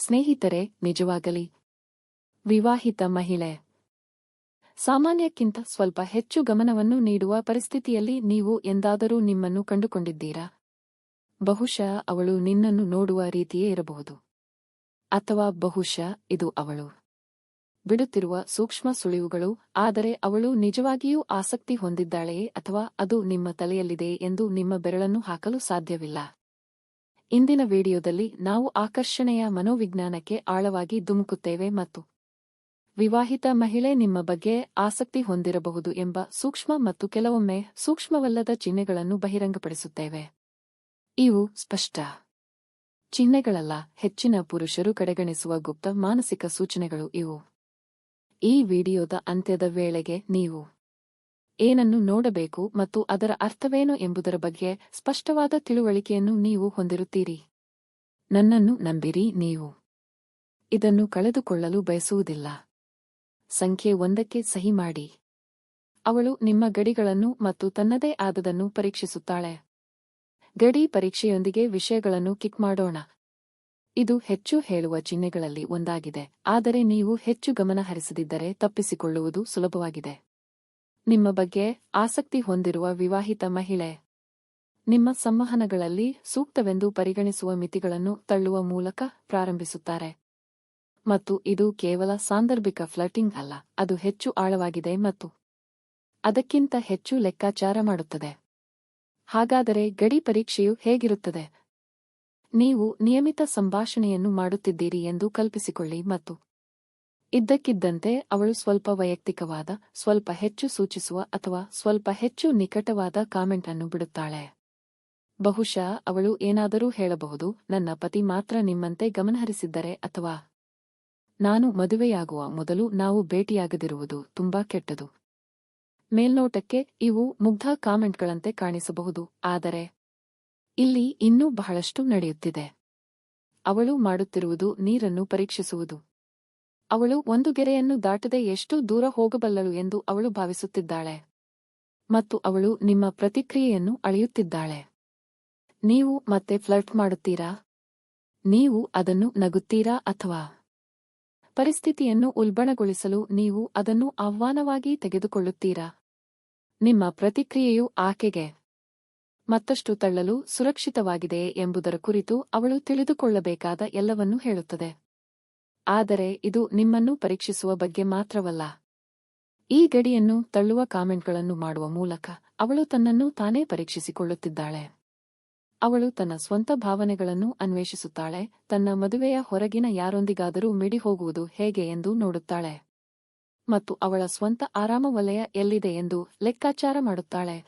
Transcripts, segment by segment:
ಸ್ನೇಹಿತರೆ, ನಿಜವಾಗಲಿ. ವಿವಾಹಿತ ಮಹಿಳೆ. ಸಾಮಾನ್ಯಕ್ಕಿಂತ ಸ್ವಲ್ಪ ಹೆಚ್ಚು ಗಮನವನ್ನು ನೀಡುವ ಪರಿಸ್ಥಿತಿಯಲ್ಲಿ ನೀವು ಎಂದಾದರೂ ನಿಮ್ಮನ್ನು ಕಂಡುಕೊಂಡಿದ್ದೀರಾ? ಬಹುಶಃ ಅವಳು ನಿನ್ನನ್ನು ನೋಡುವ ರೀತಿಯೇ ಇರಬಹುದು. ಅಥವಾ ಬಹುಶಃ ಇದು ಅವಳು. ಬಿಡುತ್ತಿರುವ ಸೂಕ್ಷ್ಮ ಸುಳಿವುಗಳು, ಆದರೆ ಅವಳು ನಿಜವಾಗಿಯೂ ಆಸಕ್ತಿ ಹೊಂದಿದ್ದಾಳೆಯೇ ಅಥವಾ ಅದು ನಿಮ್ಮ ತಲೆಯಲ್ಲಿದೆ ಎಂದು ನಿಮ್ಮ ಬೆರಳನ್ನು ಹಾಕಲು ಸಾಧ್ಯವಿಲ್ಲ. ಇಂದಿನ ವಿಡಿಯೋದಲ್ಲಿ ನಾವು ಆಕರ್ಷಣೆಯ ಮನೋವಿಜ್ಞಾನಕ್ಕೆ ಆಳವಾಗಿ ಧುಮುಕುತ್ತೇವೆ ಮತ್ತು ವಿವಾಹಿತ ಮಹಿಳೆ ನಿಮ್ಮ ಬಗ್ಗೆ ಆಸಕ್ತಿ ಹೊಂದಿರಬಹುದು ಎಂಬ ಸೂಕ್ಷ್ಮ ಮತ್ತು ಕೆಲವೊಮ್ಮೆ ಸೂಕ್ಷ್ಮವಲ್ಲದ ಚಿಹ್ನೆಗಳನ್ನು ಬಹಿರಂಗಪಡಿಸುತ್ತೇವೆ. ಇವು ಸ್ಪಷ್ಟ ಚಿಹ್ನೆಗಳಲ್ಲ, ಹೆಚ್ಚಿನ ಪುರುಷರು ಕಡೆಗಣಿಸುವ ಗುಪ್ತ ಮಾನಸಿಕ ಸೂಚನೆಗಳು ಇವು. ಈ ವಿಡಿಯೋದ ಅಂತ್ಯದ ವೇಳೆಗೆ ನೀವು ಏನನ್ನು ನೋಡಬೇಕು ಮತ್ತು ಅದರ ಅರ್ಥವೇನು ಎಂಬುದರ ಬಗ್ಗೆ ಸ್ಪಷ್ಟವಾದ ತಿಳುವಳಿಕೆಯನ್ನು ನೀವು ಹೊಂದಿರುತ್ತೀರಿ. ನನ್ನನ್ನು ನಂಬಿರಿ ನೀವು. ಇದನ್ನು ಕಳೆದುಕೊಳ್ಳಲು ಬಯಸುವುದಿಲ್ಲ. ಸಂಖ್ಯೆ ಒಂದಕ್ಕೆ ಸಹಿ ಮಾಡಿ. ಅವಳು ನಿಮ್ಮ ಗಡಿಗಳನ್ನು ಮತ್ತು ತನ್ನದೇ ಆದದನ್ನು ಪರೀಕ್ಷಿಸುತ್ತಾಳೆ. ಗಡಿ ಪರೀಕ್ಷೆಯೊಂದಿಗೆ ವಿಷಯಗಳನ್ನು ಕಿಕ್ ಮಾಡೋಣ. ಇದು ಹೆಚ್ಚು ಹೇಳುವ ಚಿಹ್ನೆಗಳಲ್ಲಿ ಒಂದಾಗಿದೆ, ಆದರೆ ನೀವು ಹೆಚ್ಚು ಗಮನ ಹರಿಸದಿದ್ದರೆ ತಪ್ಪಿಸಿಕೊಳ್ಳುವುದು ಸುಲಭವಾಗಿದೆ. ನಿಮ್ಮ ಬಗ್ಗೆ ಆಸಕ್ತಿ ಹೊಂದಿರುವ ವಿವಾಹಿತ ಮಹಿಳೆ. ನಿಮ್ಮ ಸಂವಹನಗಳಲ್ಲಿ ಸೂಕ್ತವೆಂದು ಪರಿಗಣಿಸುವ ಮಿತಿಗಳನ್ನು ತಳ್ಳುವ ಮೂಲಕ ಪ್ರಾರಂಭಿಸುತ್ತಾರೆ. ಮತ್ತು ಇದು ಕೇವಲ ಸಾಂದರ್ಭಿಕ ಫ್ಲರ್ಟಿಂಗ್ ಅಲ್ಲ, ಅದು ಹೆಚ್ಚು ಆಳವಾಗಿದೆ ಮತ್ತು ಅದಕ್ಕಿಂತ ಹೆಚ್ಚು ಲೆಕ್ಕಾಚಾರ ಮಾಡುತ್ತದೆ. ಹಾಗಾದರೆ ಗಡಿ ಪರೀಕ್ಷೆಯು ಹೇಗಿರುತ್ತದೆ? ನೀವು ನಿಯಮಿತ ಸಂಭಾಷಣೆಯನ್ನು ಮಾಡುತ್ತಿದ್ದೀರಿ ಎಂದು ಕಲ್ಪಿಸಿಕೊಳ್ಳಿ ಮತ್ತು ಇದ್ದಕ್ಕಿದ್ದಂತೆ ಅವಳು ಸ್ವಲ್ಪ ವೈಯಕ್ತಿಕವಾದ, ಸ್ವಲ್ಪ ಹೆಚ್ಚು ಸೂಚಿಸುವ ಅಥವಾ ಸ್ವಲ್ಪ ಹೆಚ್ಚು ನಿಕಟವಾದ ಕಾಮೆಂಟ್ ಅನ್ನು ಬಿಡುತ್ತಾಳೆ. ಬಹುಶಃ ಅವಳು ಏನಾದರೂ ಹೇಳಬಹುದು, ನನ್ನ ಪತಿ ಮಾತ್ರ ನಿಮ್ಮಂತೆ ಗಮನಹರಿಸಿದ್ದರೆ ಅಥವಾ? ನಾನು ಮದುವೆಯಾಗುವ ಮೊದಲು ನಾವು ಭೇಟಿಯಾಗದಿರುವುದು ತುಂಬಾ ಕೆಟ್ಟದು. ಮೇಲ್ನೋಟಕ್ಕೆ ಇವು ಮುಗ್ಧ ಕಾಮೆಂಟ್ಗಳಂತೆ ಕಾಣಿಸಬಹುದು, ಆದರೆ ಇಲ್ಲಿ ಇನ್ನೂ ಬಹಳಷ್ಟು ನಡೆಯುತ್ತಿದೆ. ಅವಳು ಮಾಡುತ್ತಿರುವುದು ನೀರನ್ನು ಪರೀಕ್ಷಿಸುವುದು. ಅವಳು ಒಂದು ಗೆರೆಯನ್ನು ದಾಟದೆ ಎಷ್ಟು ದೂರ ಹೋಗಬಲ್ಲಳು ಎಂದು ಅವಳು ಭಾವಿಸುತ್ತಿದ್ದಾಳೆ. ಮತ್ತು ಅವಳು ನಿಮ್ಮ ಪ್ರತಿಕ್ರಿಯೆಯನ್ನು ಅಳೆಯುತ್ತಿದ್ದಾಳೆ. ನೀವು ಮತ್ತೆ ಫ್ಲರ್ಟ್ ಮಾಡುತ್ತೀರಾ? ನೀವು ಅದನ್ನು ನಗುತ್ತೀರಾ ಅಥವಾ? ಪರಿಸ್ಥಿತಿಯನ್ನು ಉಲ್ಬಣಗೊಳಿಸಲು ನೀವು ಅದನ್ನು ಆಹ್ವಾನವಾಗಿ ತೆಗೆದುಕೊಳ್ಳುತ್ತೀರಾ? ನಿಮ್ಮ ಪ್ರತಿಕ್ರಿಯೆಯು ಆಕೆಗೆ ಮತ್ತಷ್ಟು ತಳ್ಳಲು ಸುರಕ್ಷಿತವಾಗಿದೆಯೇ ಎಂಬುದರ ಕುರಿತು ಅವಳು ತಿಳಿದುಕೊಳ್ಳಬೇಕಾದ ಎಲ್ಲವನ್ನೂ ಹೇಳುತ್ತದೆ. ಆದರೆ ಇದು ನಿಮ್ಮನ್ನು ಪರೀಕ್ಷಿಸುವ ಬಗ್ಗೆ ಮಾತ್ರವಲ್ಲ. ಈ ಗಡಿಯನ್ನು ತಳ್ಳುವ ಕಾಮೆಂಟ್ಗಳನ್ನು ಮಾಡುವ ಮೂಲಕ ಅವಳು ತನ್ನನ್ನು ತಾನೇ ಪರೀಕ್ಷಿಸಿಕೊಳ್ಳುತ್ತಿದ್ದಾಳೆ. ಅವಳು ತನ್ನ ಸ್ವಂತ ಭಾವನೆಗಳನ್ನು ಅನ್ವೇಷಿಸುತ್ತಾಳೆ, ತನ್ನ ಮದುವೆಯ ಹೊರಗಿನ ಯಾರೊಂದಿಗಾದರೂ ಮಿಡಿ ಹೋಗುವುದು ಹೇಗೆ ಎಂದು ನೋಡುತ್ತಾಳೆ. ಮತ್ತು ಅವಳ ಸ್ವಂತ ಆರಾಮ ವಲಯ ಎಲ್ಲಿದೆ ಎಂದು ಲೆಕ್ಕಾಚಾರ ಮಾಡುತ್ತಾಳೆ.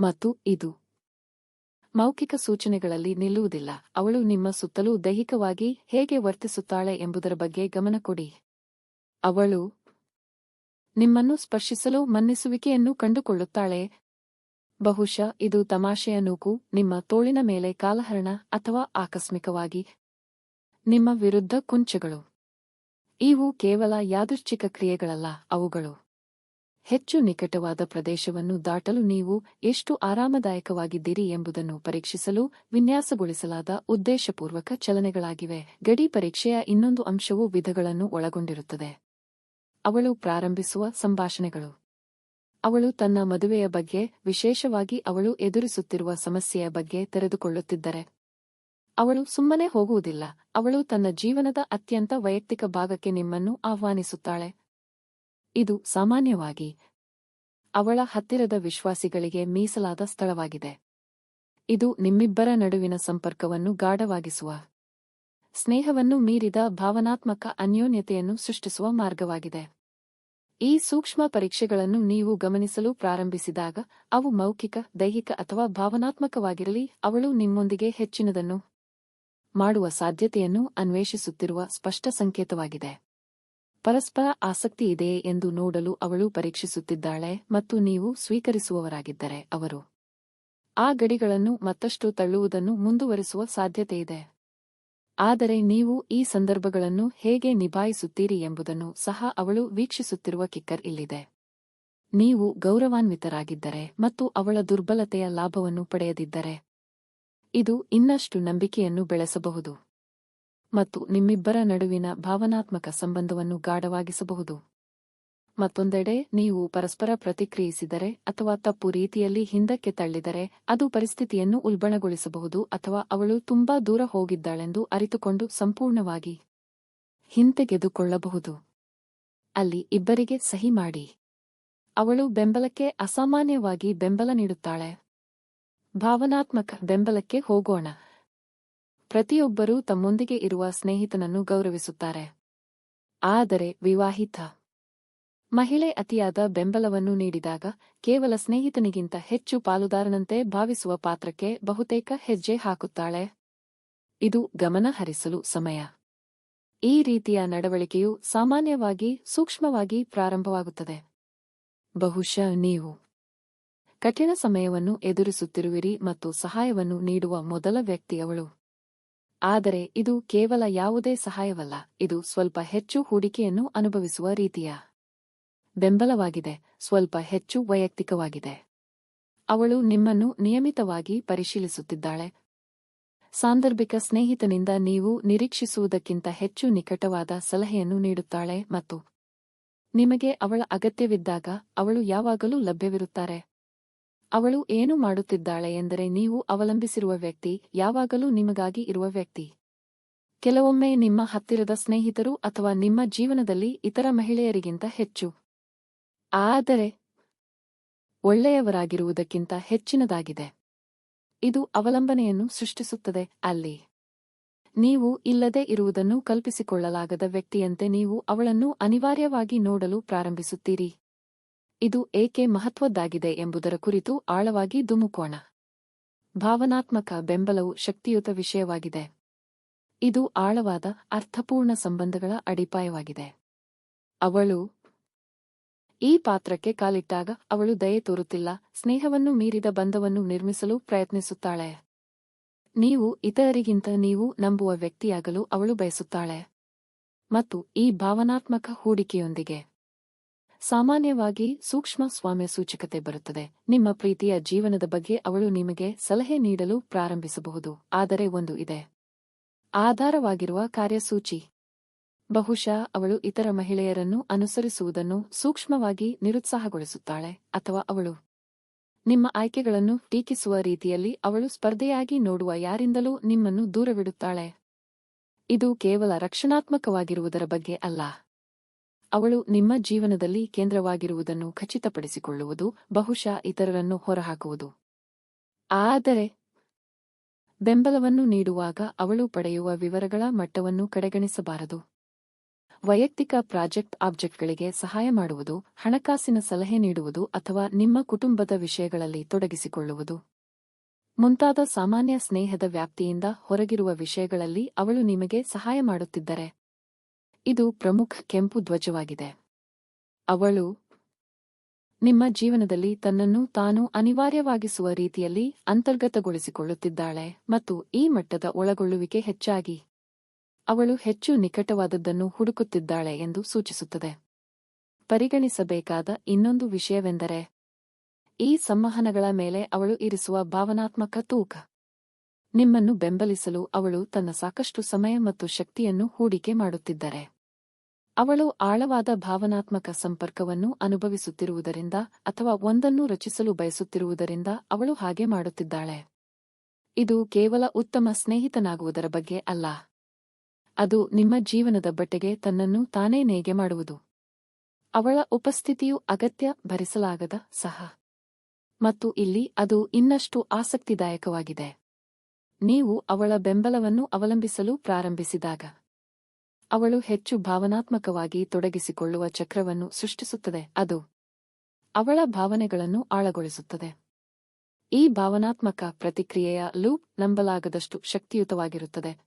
ಮತ್ತು ಇದು ಮೌಖಿಕ ಸೂಚನೆಗಳಲ್ಲಿ ನಿಲ್ಲುವುದಿಲ್ಲ. ಅವಳು ನಿಮ್ಮ ಸುತ್ತಲೂ ದೈಹಿಕವಾಗಿ ಹೇಗೆ ವರ್ತಿಸುತ್ತಾಳೆ ಎಂಬುದರ ಬಗ್ಗೆ ಗಮನ ಕೊಡಿ. ಅವಳು ನಿಮ್ಮನ್ನು ಸ್ಪರ್ಶಿಸಲು ಮನ್ನಿಸುವಿಕೆಯನ್ನು ಕಂಡುಕೊಳ್ಳುತ್ತಾಳೆ. ಬಹುಶಃ ಇದು ತಮಾಷೆಯ ನೂಕು, ನಿಮ್ಮ ತೋಳಿನ ಮೇಲೆ ಕಾಲಹರಣ ಅಥವಾ ಆಕಸ್ಮಿಕವಾಗಿ ನಿಮ್ಮ ವಿರುದ್ಧ ಕುಂಚಗಳು. ಇವು ಕೇವಲ ಯಾದೃಚ್ಛಿಕ ಕ್ರಿಯೆಗಳಲ್ಲ, ಅವುಗಳು ಹೆಚ್ಚು ನಿಕಟವಾದ ಪ್ರದೇಶವನ್ನು ದಾಟಲು ನೀವು ಎಷ್ಟು ಆರಾಮದಾಯಕವಾಗಿದ್ದೀರಿ ಎಂಬುದನ್ನು ಪರೀಕ್ಷಿಸಲು ವಿನ್ಯಾಸಗೊಳಿಸಲಾದ ಉದ್ದೇಶಪೂರ್ವಕ ಚಲನೆಗಳಾಗಿವೆ. ಗಡಿ ಪರೀಕ್ಷೆಯ ಇನ್ನೊಂದು ಅಂಶವು ವಿಧಗಳನ್ನು ಒಳಗೊಂಡಿರುತ್ತದೆ. ಅವಳು ಪ್ರಾರಂಭಿಸುವ ಸಂಭಾಷಣೆಗಳು. ಅವಳು ತನ್ನ ಮದುವೆಯ ಬಗ್ಗೆ, ವಿಶೇಷವಾಗಿ ಅವಳು ಎದುರಿಸುತ್ತಿರುವ ಸಮಸ್ಯೆಯ ಬಗ್ಗೆ ತೆರೆದುಕೊಳ್ಳುತ್ತಿದ್ದರೆ. ಅವಳು ಸುಮ್ಮನೆ ಹೋಗುವುದಿಲ್ಲ. ಅವಳು ತನ್ನ ಜೀವನದ ಅತ್ಯಂತ ವೈಯಕ್ತಿಕ ಭಾಗಕ್ಕೆ ನಿಮ್ಮನ್ನು ಆಹ್ವಾನಿಸುತ್ತಾಳೆ. ಇದು ಸಾಮಾನ್ಯವಾಗಿ ಅವಳ ಹತ್ತಿರದ ವಿಶ್ವಾಸಿಗಳಿಗೆ ಮೀಸಲಾದ ಸ್ಥಳವಾಗಿದೆ. ಇದು ನಿಮ್ಮಿಬ್ಬರ ನಡುವಿನ ಸಂಪರ್ಕವನ್ನು ಗಾಢವಾಗಿಸುವ, ಸ್ನೇಹವನ್ನು ಮೀರಿದ ಭಾವನಾತ್ಮಕ ಅನ್ಯೋನ್ಯತೆಯನ್ನು ಸೃಷ್ಟಿಸುವ ಮಾರ್ಗವಾಗಿದೆ. ಈ ಸೂಕ್ಷ್ಮ ಪರೀಕ್ಷೆಗಳನ್ನು ನೀವು ಗಮನಿಸಲು ಪ್ರಾರಂಭಿಸಿದಾಗ ಅವು ಮೌಖಿಕ, ದೈಹಿಕ ಅಥವಾ ಭಾವನಾತ್ಮಕವಾಗಿರಲಿ, ಅವಳು ನಿಮ್ಮೊಂದಿಗೆ ಹೆಚ್ಚಿನದನ್ನು ಮಾಡುವ ಸಾಧ್ಯತೆಯನ್ನು ಅನ್ವೇಷಿಸುತ್ತಿರುವ ಸ್ಪಷ್ಟ ಸಂಕೇತವಾಗಿದೆ. ಪರಸ್ಪರ ಆಸಕ್ತಿ ಇದೆಯೇ ಎಂದು ನೋಡಲು ಅವಳು ಪರೀಕ್ಷಿಸುತ್ತಿದ್ದಾಳೆ ಮತ್ತು ನೀವು ಸ್ವೀಕರಿಸುವವರಾಗಿದ್ದರೆ ಅವರು ಆ ಗಡಿಗಳನ್ನು ಮತ್ತಷ್ಟು ತಳ್ಳುವುದನ್ನು ಮುಂದುವರಿಸುವ ಸಾಧ್ಯತೆಯಿದೆ ಆದರೆ ನೀವು ಈ ಸಂದರ್ಭಗಳನ್ನು ಹೇಗೆ ನಿಭಾಯಿಸುತ್ತೀರಿ ಎಂಬುದನ್ನು ಸಹ ಅವಳು ವೀಕ್ಷಿಸುತ್ತಿರುವ ಕಿಕ್ಕರ್ ಇಲ್ಲಿದೆ. ನೀವು ಗೌರವಾನ್ವಿತರಾಗಿದ್ದರೆ ಮತ್ತು ಅವಳ ದುರ್ಬಲತೆಯ ಲಾಭವನ್ನು ಪಡೆಯದಿದ್ದರೆ ಇದು ಇನ್ನಷ್ಟು ನಂಬಿಕೆಯನ್ನು ಬೆಳೆಸಬಹುದು. ಮತ್ತು ನಿಮ್ಮಿಬ್ಬರ ನಡುವಿನ ಭಾವನಾತ್ಮಕ ಸಂಬಂಧವನ್ನು ಗಾಢವಾಗಿಸಬಹುದು. ಮತ್ತೊಂದೆಡೆ, ನೀವು ಪರಸ್ಪರ ಪ್ರತಿಕ್ರಿಯಿಸಿದರೆ ಅಥವಾ ತಪ್ಪು ರೀತಿಯಲ್ಲಿ ಹಿಂದಕ್ಕೆ ತಳ್ಳಿದರೆ, ಅದು ಪರಿಸ್ಥಿತಿಯನ್ನು ಉಲ್ಬಣಗೊಳಿಸಬಹುದು ಅಥವಾ ಅವಳು ತುಂಬಾ ದೂರ ಹೋಗಿದ್ದಾಳೆಂದು ಅರಿತುಕೊಂಡು ಸಂಪೂರ್ಣವಾಗಿ ಹಿಂತೆಗೆದುಕೊಳ್ಳಬಹುದು. ಅಲ್ಲಿ ಇಬ್ಬರಿಗೆ ಸಹಿ ಮಾಡಿ. ಅವಳು ಬೆಂಬಲಕ್ಕೆ ಅಸಾಮಾನ್ಯವಾಗಿ ಬೆಂಬಲ ನೀಡುತ್ತಾಳೆ. ಭಾವನಾತ್ಮಕ ಬೆಂಬಲಕ್ಕೆ ಹೋಗೋಣ. ಪ್ರತಿಯೊಬ್ಬರೂ ತಮ್ಮೊಂದಿಗೆ ಇರುವ ಸ್ನೇಹಿತನನ್ನು ಗೌರವಿಸುತ್ತಾರೆ. ಆದರೆ ವಿವಾಹಿತ ಮಹಿಳೆ ಅತಿಯಾದ ಬೆಂಬಲವನ್ನು ನೀಡಿದಾಗ ಕೇವಲ ಸ್ನೇಹಿತನಿಗಿಂತ ಹೆಚ್ಚು ಪಾಲುದಾರನಂತೆ ಭಾವಿಸುವ ಪಾತ್ರಕ್ಕೆ ಬಹುತೇಕ ಹೆಜ್ಜೆ ಹಾಕುತ್ತಾಳೆ. ಇದು ಗಮನ ಹರಿಸಲು ಸಮಯ. ಈ ರೀತಿಯ ನಡವಳಿಕೆಯು ಸಾಮಾನ್ಯವಾಗಿ ಸೂಕ್ಷ್ಮವಾಗಿ ಪ್ರಾರಂಭವಾಗುತ್ತದೆ. ಬಹುಶಃ ನೀವು ಕಠಿಣ ಸಮಯವನ್ನು ಎದುರಿಸುತ್ತಿರುವಿರಿ ಮತ್ತು ಸಹಾಯವನ್ನು ನೀಡುವ ಮೊದಲ ವ್ಯಕ್ತಿ ಅವಳು ಆದರೆ ಇದು ಕೇವಲ ಯಾವುದೇ ಸಹಾಯವಲ್ಲ, ಇದು ಸ್ವಲ್ಪ ಹೆಚ್ಚು ಹೂಡಿಕೆಯನ್ನು ಅನುಭವಿಸುವ ರೀತಿಯ ಬೆಂಬಲವಾಗಿದೆ, ಸ್ವಲ್ಪ ಹೆಚ್ಚು ವೈಯಕ್ತಿಕವಾಗಿದೆ. ಅವಳು ನಿಮ್ಮನ್ನು ನಿಯಮಿತವಾಗಿ ಪರಿಶೀಲಿಸುತ್ತಿದ್ದಾಳೆ. ಸಾಂದರ್ಭಿಕ ಸ್ನೇಹಿತನಿಂದ ನೀವು ನಿರೀಕ್ಷಿಸುವುದಕ್ಕಿಂತ ಹೆಚ್ಚು ನಿಕಟವಾದ ಸಲಹೆಯನ್ನು ನೀಡುತ್ತಾಳೆ ಮತ್ತು ನಿಮಗೆ ಅವಳ ಅಗತ್ಯವಿದ್ದಾಗ ಅವಳು ಯಾವಾಗಲೂ ಲಭ್ಯವಿರುತ್ತಾರೆ. ಅವಳು ಏನು ಮಾಡುತ್ತಿದ್ದಾಳೆ ಎಂದರೆ ನೀವು ಅವಲಂಬಿಸಿರುವ ವ್ಯಕ್ತಿ ಯಾವಾಗಲೂ ನಿಮಗಾಗಿ ಇರುವ ವ್ಯಕ್ತಿ. ಕೆಲವೊಮ್ಮೆ ನಿಮ್ಮ ಹತ್ತಿರದ ಸ್ನೇಹಿತರು ಅಥವಾ ನಿಮ್ಮ ಜೀವನದಲ್ಲಿ ಇತರ ಮಹಿಳೆಯರಿಗಿಂತ ಹೆಚ್ಚು. ಆದರೆ ಒಳ್ಳೆಯವರಾಗಿರುವುದಕ್ಕಿಂತ ಹೆಚ್ಚಿನದಾಗಿದೆ. ಇದು ಅವಲಂಬನೆಯನ್ನು ಸೃಷ್ಟಿಸುತ್ತದೆ ಅಲ್ಲಿ. ನೀವು ಇಲ್ಲದೆ ಇರುವುದನ್ನು ಕಲ್ಪಿಸಿಕೊಳ್ಳಲಾಗದ ವ್ಯಕ್ತಿಯಂತೆ ನೀವು ಅವಳನ್ನು ಅನಿವಾರ್ಯವಾಗಿ ನೋಡಲು ಪ್ರಾರಂಭಿಸುತ್ತೀರಿ. ಇದು ಏಕೆ ಮಹತ್ವದ್ದಾಗಿದೆ ಎಂಬುದರ ಕುರಿತು ಆಳವಾಗಿ ಧುಮುಕೋಣ. ಭಾವನಾತ್ಮಕ ಬೆಂಬಲವು ಶಕ್ತಿಯುತ ವಿಷಯವಾಗಿದೆ. ಇದು ಆಳವಾದ, ಅರ್ಥಪೂರ್ಣ ಸಂಬಂಧಗಳ ಅಡಿಪಾಯವಾಗಿದೆ. ಅವಳು ಈ ಪಾತ್ರಕ್ಕೆ ಕಾಲಿಟ್ಟಾಗ ಅವಳು ದಯೆ ತೋರುತ್ತಿಲ್ಲ, ಸ್ನೇಹವನ್ನು ಮೀರಿದ ಬಂಧವನ್ನು ನಿರ್ಮಿಸಲು ಪ್ರಯತ್ನಿಸುತ್ತಾಳೆ. ನೀವು ಇತರರಿಗಿಂತ ನೀವು ನಂಬುವ ವ್ಯಕ್ತಿಯಾಗಲು ಅವಳು ಬಯಸುತ್ತಾಳೆ. ಮತ್ತು ಈ ಭಾವನಾತ್ಮಕ ಹೂಡಿಕೆಯೊಂದಿಗೆ ಸಾಮಾನ್ಯವಾಗಿ ಸೂಕ್ಷ್ಮ ಸ್ವಾಮ್ಯ ಸೂಚಕತೆ ಬರುತ್ತದೆ. ನಿಮ್ಮ ಪ್ರೀತಿಯ ಜೀವನದ ಬಗ್ಗೆ ಅವಳು ನಿಮಗೆ ಸಲಹೆ ನೀಡಲು ಪ್ರಾರಂಭಿಸಬಹುದು. ಆದರೆ ಒಂದು ಇದೆ. ಆಧಾರವಾಗಿರುವ ಕಾರ್ಯಸೂಚಿ. ಬಹುಶಃ ಅವಳು ಇತರ ಮಹಿಳೆಯರನ್ನು ಅನುಸರಿಸುವುದನ್ನು ಸೂಕ್ಷ್ಮವಾಗಿ ನಿರುತ್ಸಾಹಗೊಳಿಸುತ್ತಾಳೆ ಅಥವಾ ಅವಳು ನಿಮ್ಮ ಆಯ್ಕೆಗಳನ್ನು ಟೀಕಿಸುವ ರೀತಿಯಲ್ಲಿ ಅವಳು ಸ್ಪರ್ಧೆಯಾಗಿ ನೋಡುವ ಯಾರಿಂದಲೂ ನಿಮ್ಮನ್ನು ದೂರವಿಡುತ್ತಾಳೆ. ಇದು ಕೇವಲ ರಕ್ಷಣಾತ್ಮಕವಾಗಿರುವುದರ ಬಗ್ಗೆ ಅಲ್ಲ. ಅವಳು ನಿಮ್ಮ ಜೀವನದಲ್ಲಿ ಕೇಂದ್ರವಾಗಿರುವುದನ್ನು ಖಚಿತಪಡಿಸಿಕೊಳ್ಳುವುದು, ಬಹುಶಃ ಇತರರನ್ನು ಹೊರಹಾಕುವುದು. ಆದರೆ ಬೆಂಬಲವನ್ನು ನೀಡುವಾಗ ಅವಳು ಪಡೆಯುವ ವಿವರಗಳ ಮಟ್ಟವನ್ನು ಕಡೆಗಣಿಸಬಾರದು. ವೈಯಕ್ತಿಕ ಪ್ರಾಜೆಕ್ಟ್ ಆಬ್ಜೆಕ್ಟ್ಗಳಿಗೆ ಸಹಾಯ ಮಾಡುವುದು, ಹಣಕಾಸಿನ ಸಲಹೆ ನೀಡುವುದು ಅಥವಾ ನಿಮ್ಮ ಕುಟುಂಬದ ವಿಷಯಗಳಲ್ಲಿ ತೊಡಗಿಸಿಕೊಳ್ಳುವುದು. ಮುಂತಾದ ಸಾಮಾನ್ಯ ಸ್ನೇಹದ ವ್ಯಾಪ್ತಿಯಿಂದ ಹೊರಗಿರುವ ವಿಷಯಗಳಲ್ಲಿ ಅವಳು ನಿಮಗೆ ಸಹಾಯ ಮಾಡುತ್ತಿದ್ದರೆ. ಇದು ಪ್ರಮುಖ ಕೆಂಪು ಧ್ವಜವಾಗಿದೆ. ಅವಳು, ನಿಮ್ಮ ಜೀವನದಲ್ಲಿ ತನ್ನನ್ನು ತಾನು ಅನಿವಾರ್ಯವಾಗಿಸುವ ರೀತಿಯಲ್ಲಿ ಅಂತರ್ಗತಗೊಳಿಸಿಕೊಳ್ಳುತ್ತಿದ್ದಾಳೆ ಮತ್ತು ಈ ಮಟ್ಟದ ಒಳಗೊಳ್ಳುವಿಕೆ ಹೆಚ್ಚಾಗಿ ಅವಳು ಹೆಚ್ಚು ನಿಕಟವಾದದ್ದನ್ನು ಹುಡುಕುತ್ತಿದ್ದಾಳೆ ಎಂದು ಸೂಚಿಸುತ್ತದೆ. ಪರಿಗಣಿಸಬೇಕಾದ ಇನ್ನೊಂದು ವಿಷಯವೆಂದರೆ, ಈ ಸಂವಹನಗಳ ಮೇಲೆ ಅವಳು ಇರಿಸುವ ಭಾವನಾತ್ಮಕ ತೂಕ. ನಿಮ್ಮನ್ನು ಬೆಂಬಲಿಸಲು ಅವಳು ತನ್ನ ಸಾಕಷ್ಟು ಸಮಯ ಮತ್ತು ಶಕ್ತಿಯನ್ನು ಹೂಡಿಕೆ ಮಾಡುತ್ತಿದ್ದರೆ. ಅವಳು ಆಳವಾದ ಭಾವನಾತ್ಮಕ ಸಂಪರ್ಕವನ್ನು ಅನುಭವಿಸುತ್ತಿರುವುದರಿಂದ ಅಥವಾ ಒಂದನ್ನು ರಚಿಸಲು ಬಯಸುತ್ತಿರುವುದರಿಂದ ಅವಳು ಹಾಗೆ ಮಾಡುತ್ತಿದ್ದಾಳೆ. ಇದು ಕೇವಲ ಉತ್ತಮ ಸ್ನೇಹಿತನಾಗುವುದರ ಬಗ್ಗೆ ಅಲ್ಲ. ಅದು ನಿಮ್ಮ ಜೀವನದ ಬಟ್ಟೆಗೆ ತನ್ನನ್ನು ತಾನೇ ನೇಗೆ ಮಾಡುವುದು. ಅವಳ ಉಪಸ್ಥಿತಿಯು ಅಗತ್ಯ ಭರಿಸಲಾಗದ ಸಹ. ಮತ್ತು ಇಲ್ಲಿ ಅದು ಇನ್ನಷ್ಟು ಆಸಕ್ತಿದಾಯಕವಾಗಿದೆ. ನೀವು ಅವಳ ಬೆಂಬಲವನ್ನು ಅವಲಂಬಿಸಲು ಪ್ರಾರಂಭಿಸಿದಾಗ ಅವಳು ಹೆಚ್ಚು ಭಾವನಾತ್ಮಕವಾಗಿ ತೊಡಗಿಸಿಕೊಳ್ಳುವ ಚಕ್ರವನ್ನು ಸೃಷ್ಟಿಸುತ್ತದೆ, ಅದು ಅವಳ ಭಾವನೆಗಳನ್ನು ಆಳಗೊಳಿಸುತ್ತದೆ. ಈ ಭಾವನಾತ್ಮಕ ಪ್ರತಿಕ್ರಿಯೆಯ ಲೂಪ್ ನಂಬಲಾಗದಷ್ಟು ಶಕ್ತಿಯುತವಾಗಿರುತ್ತದೆ.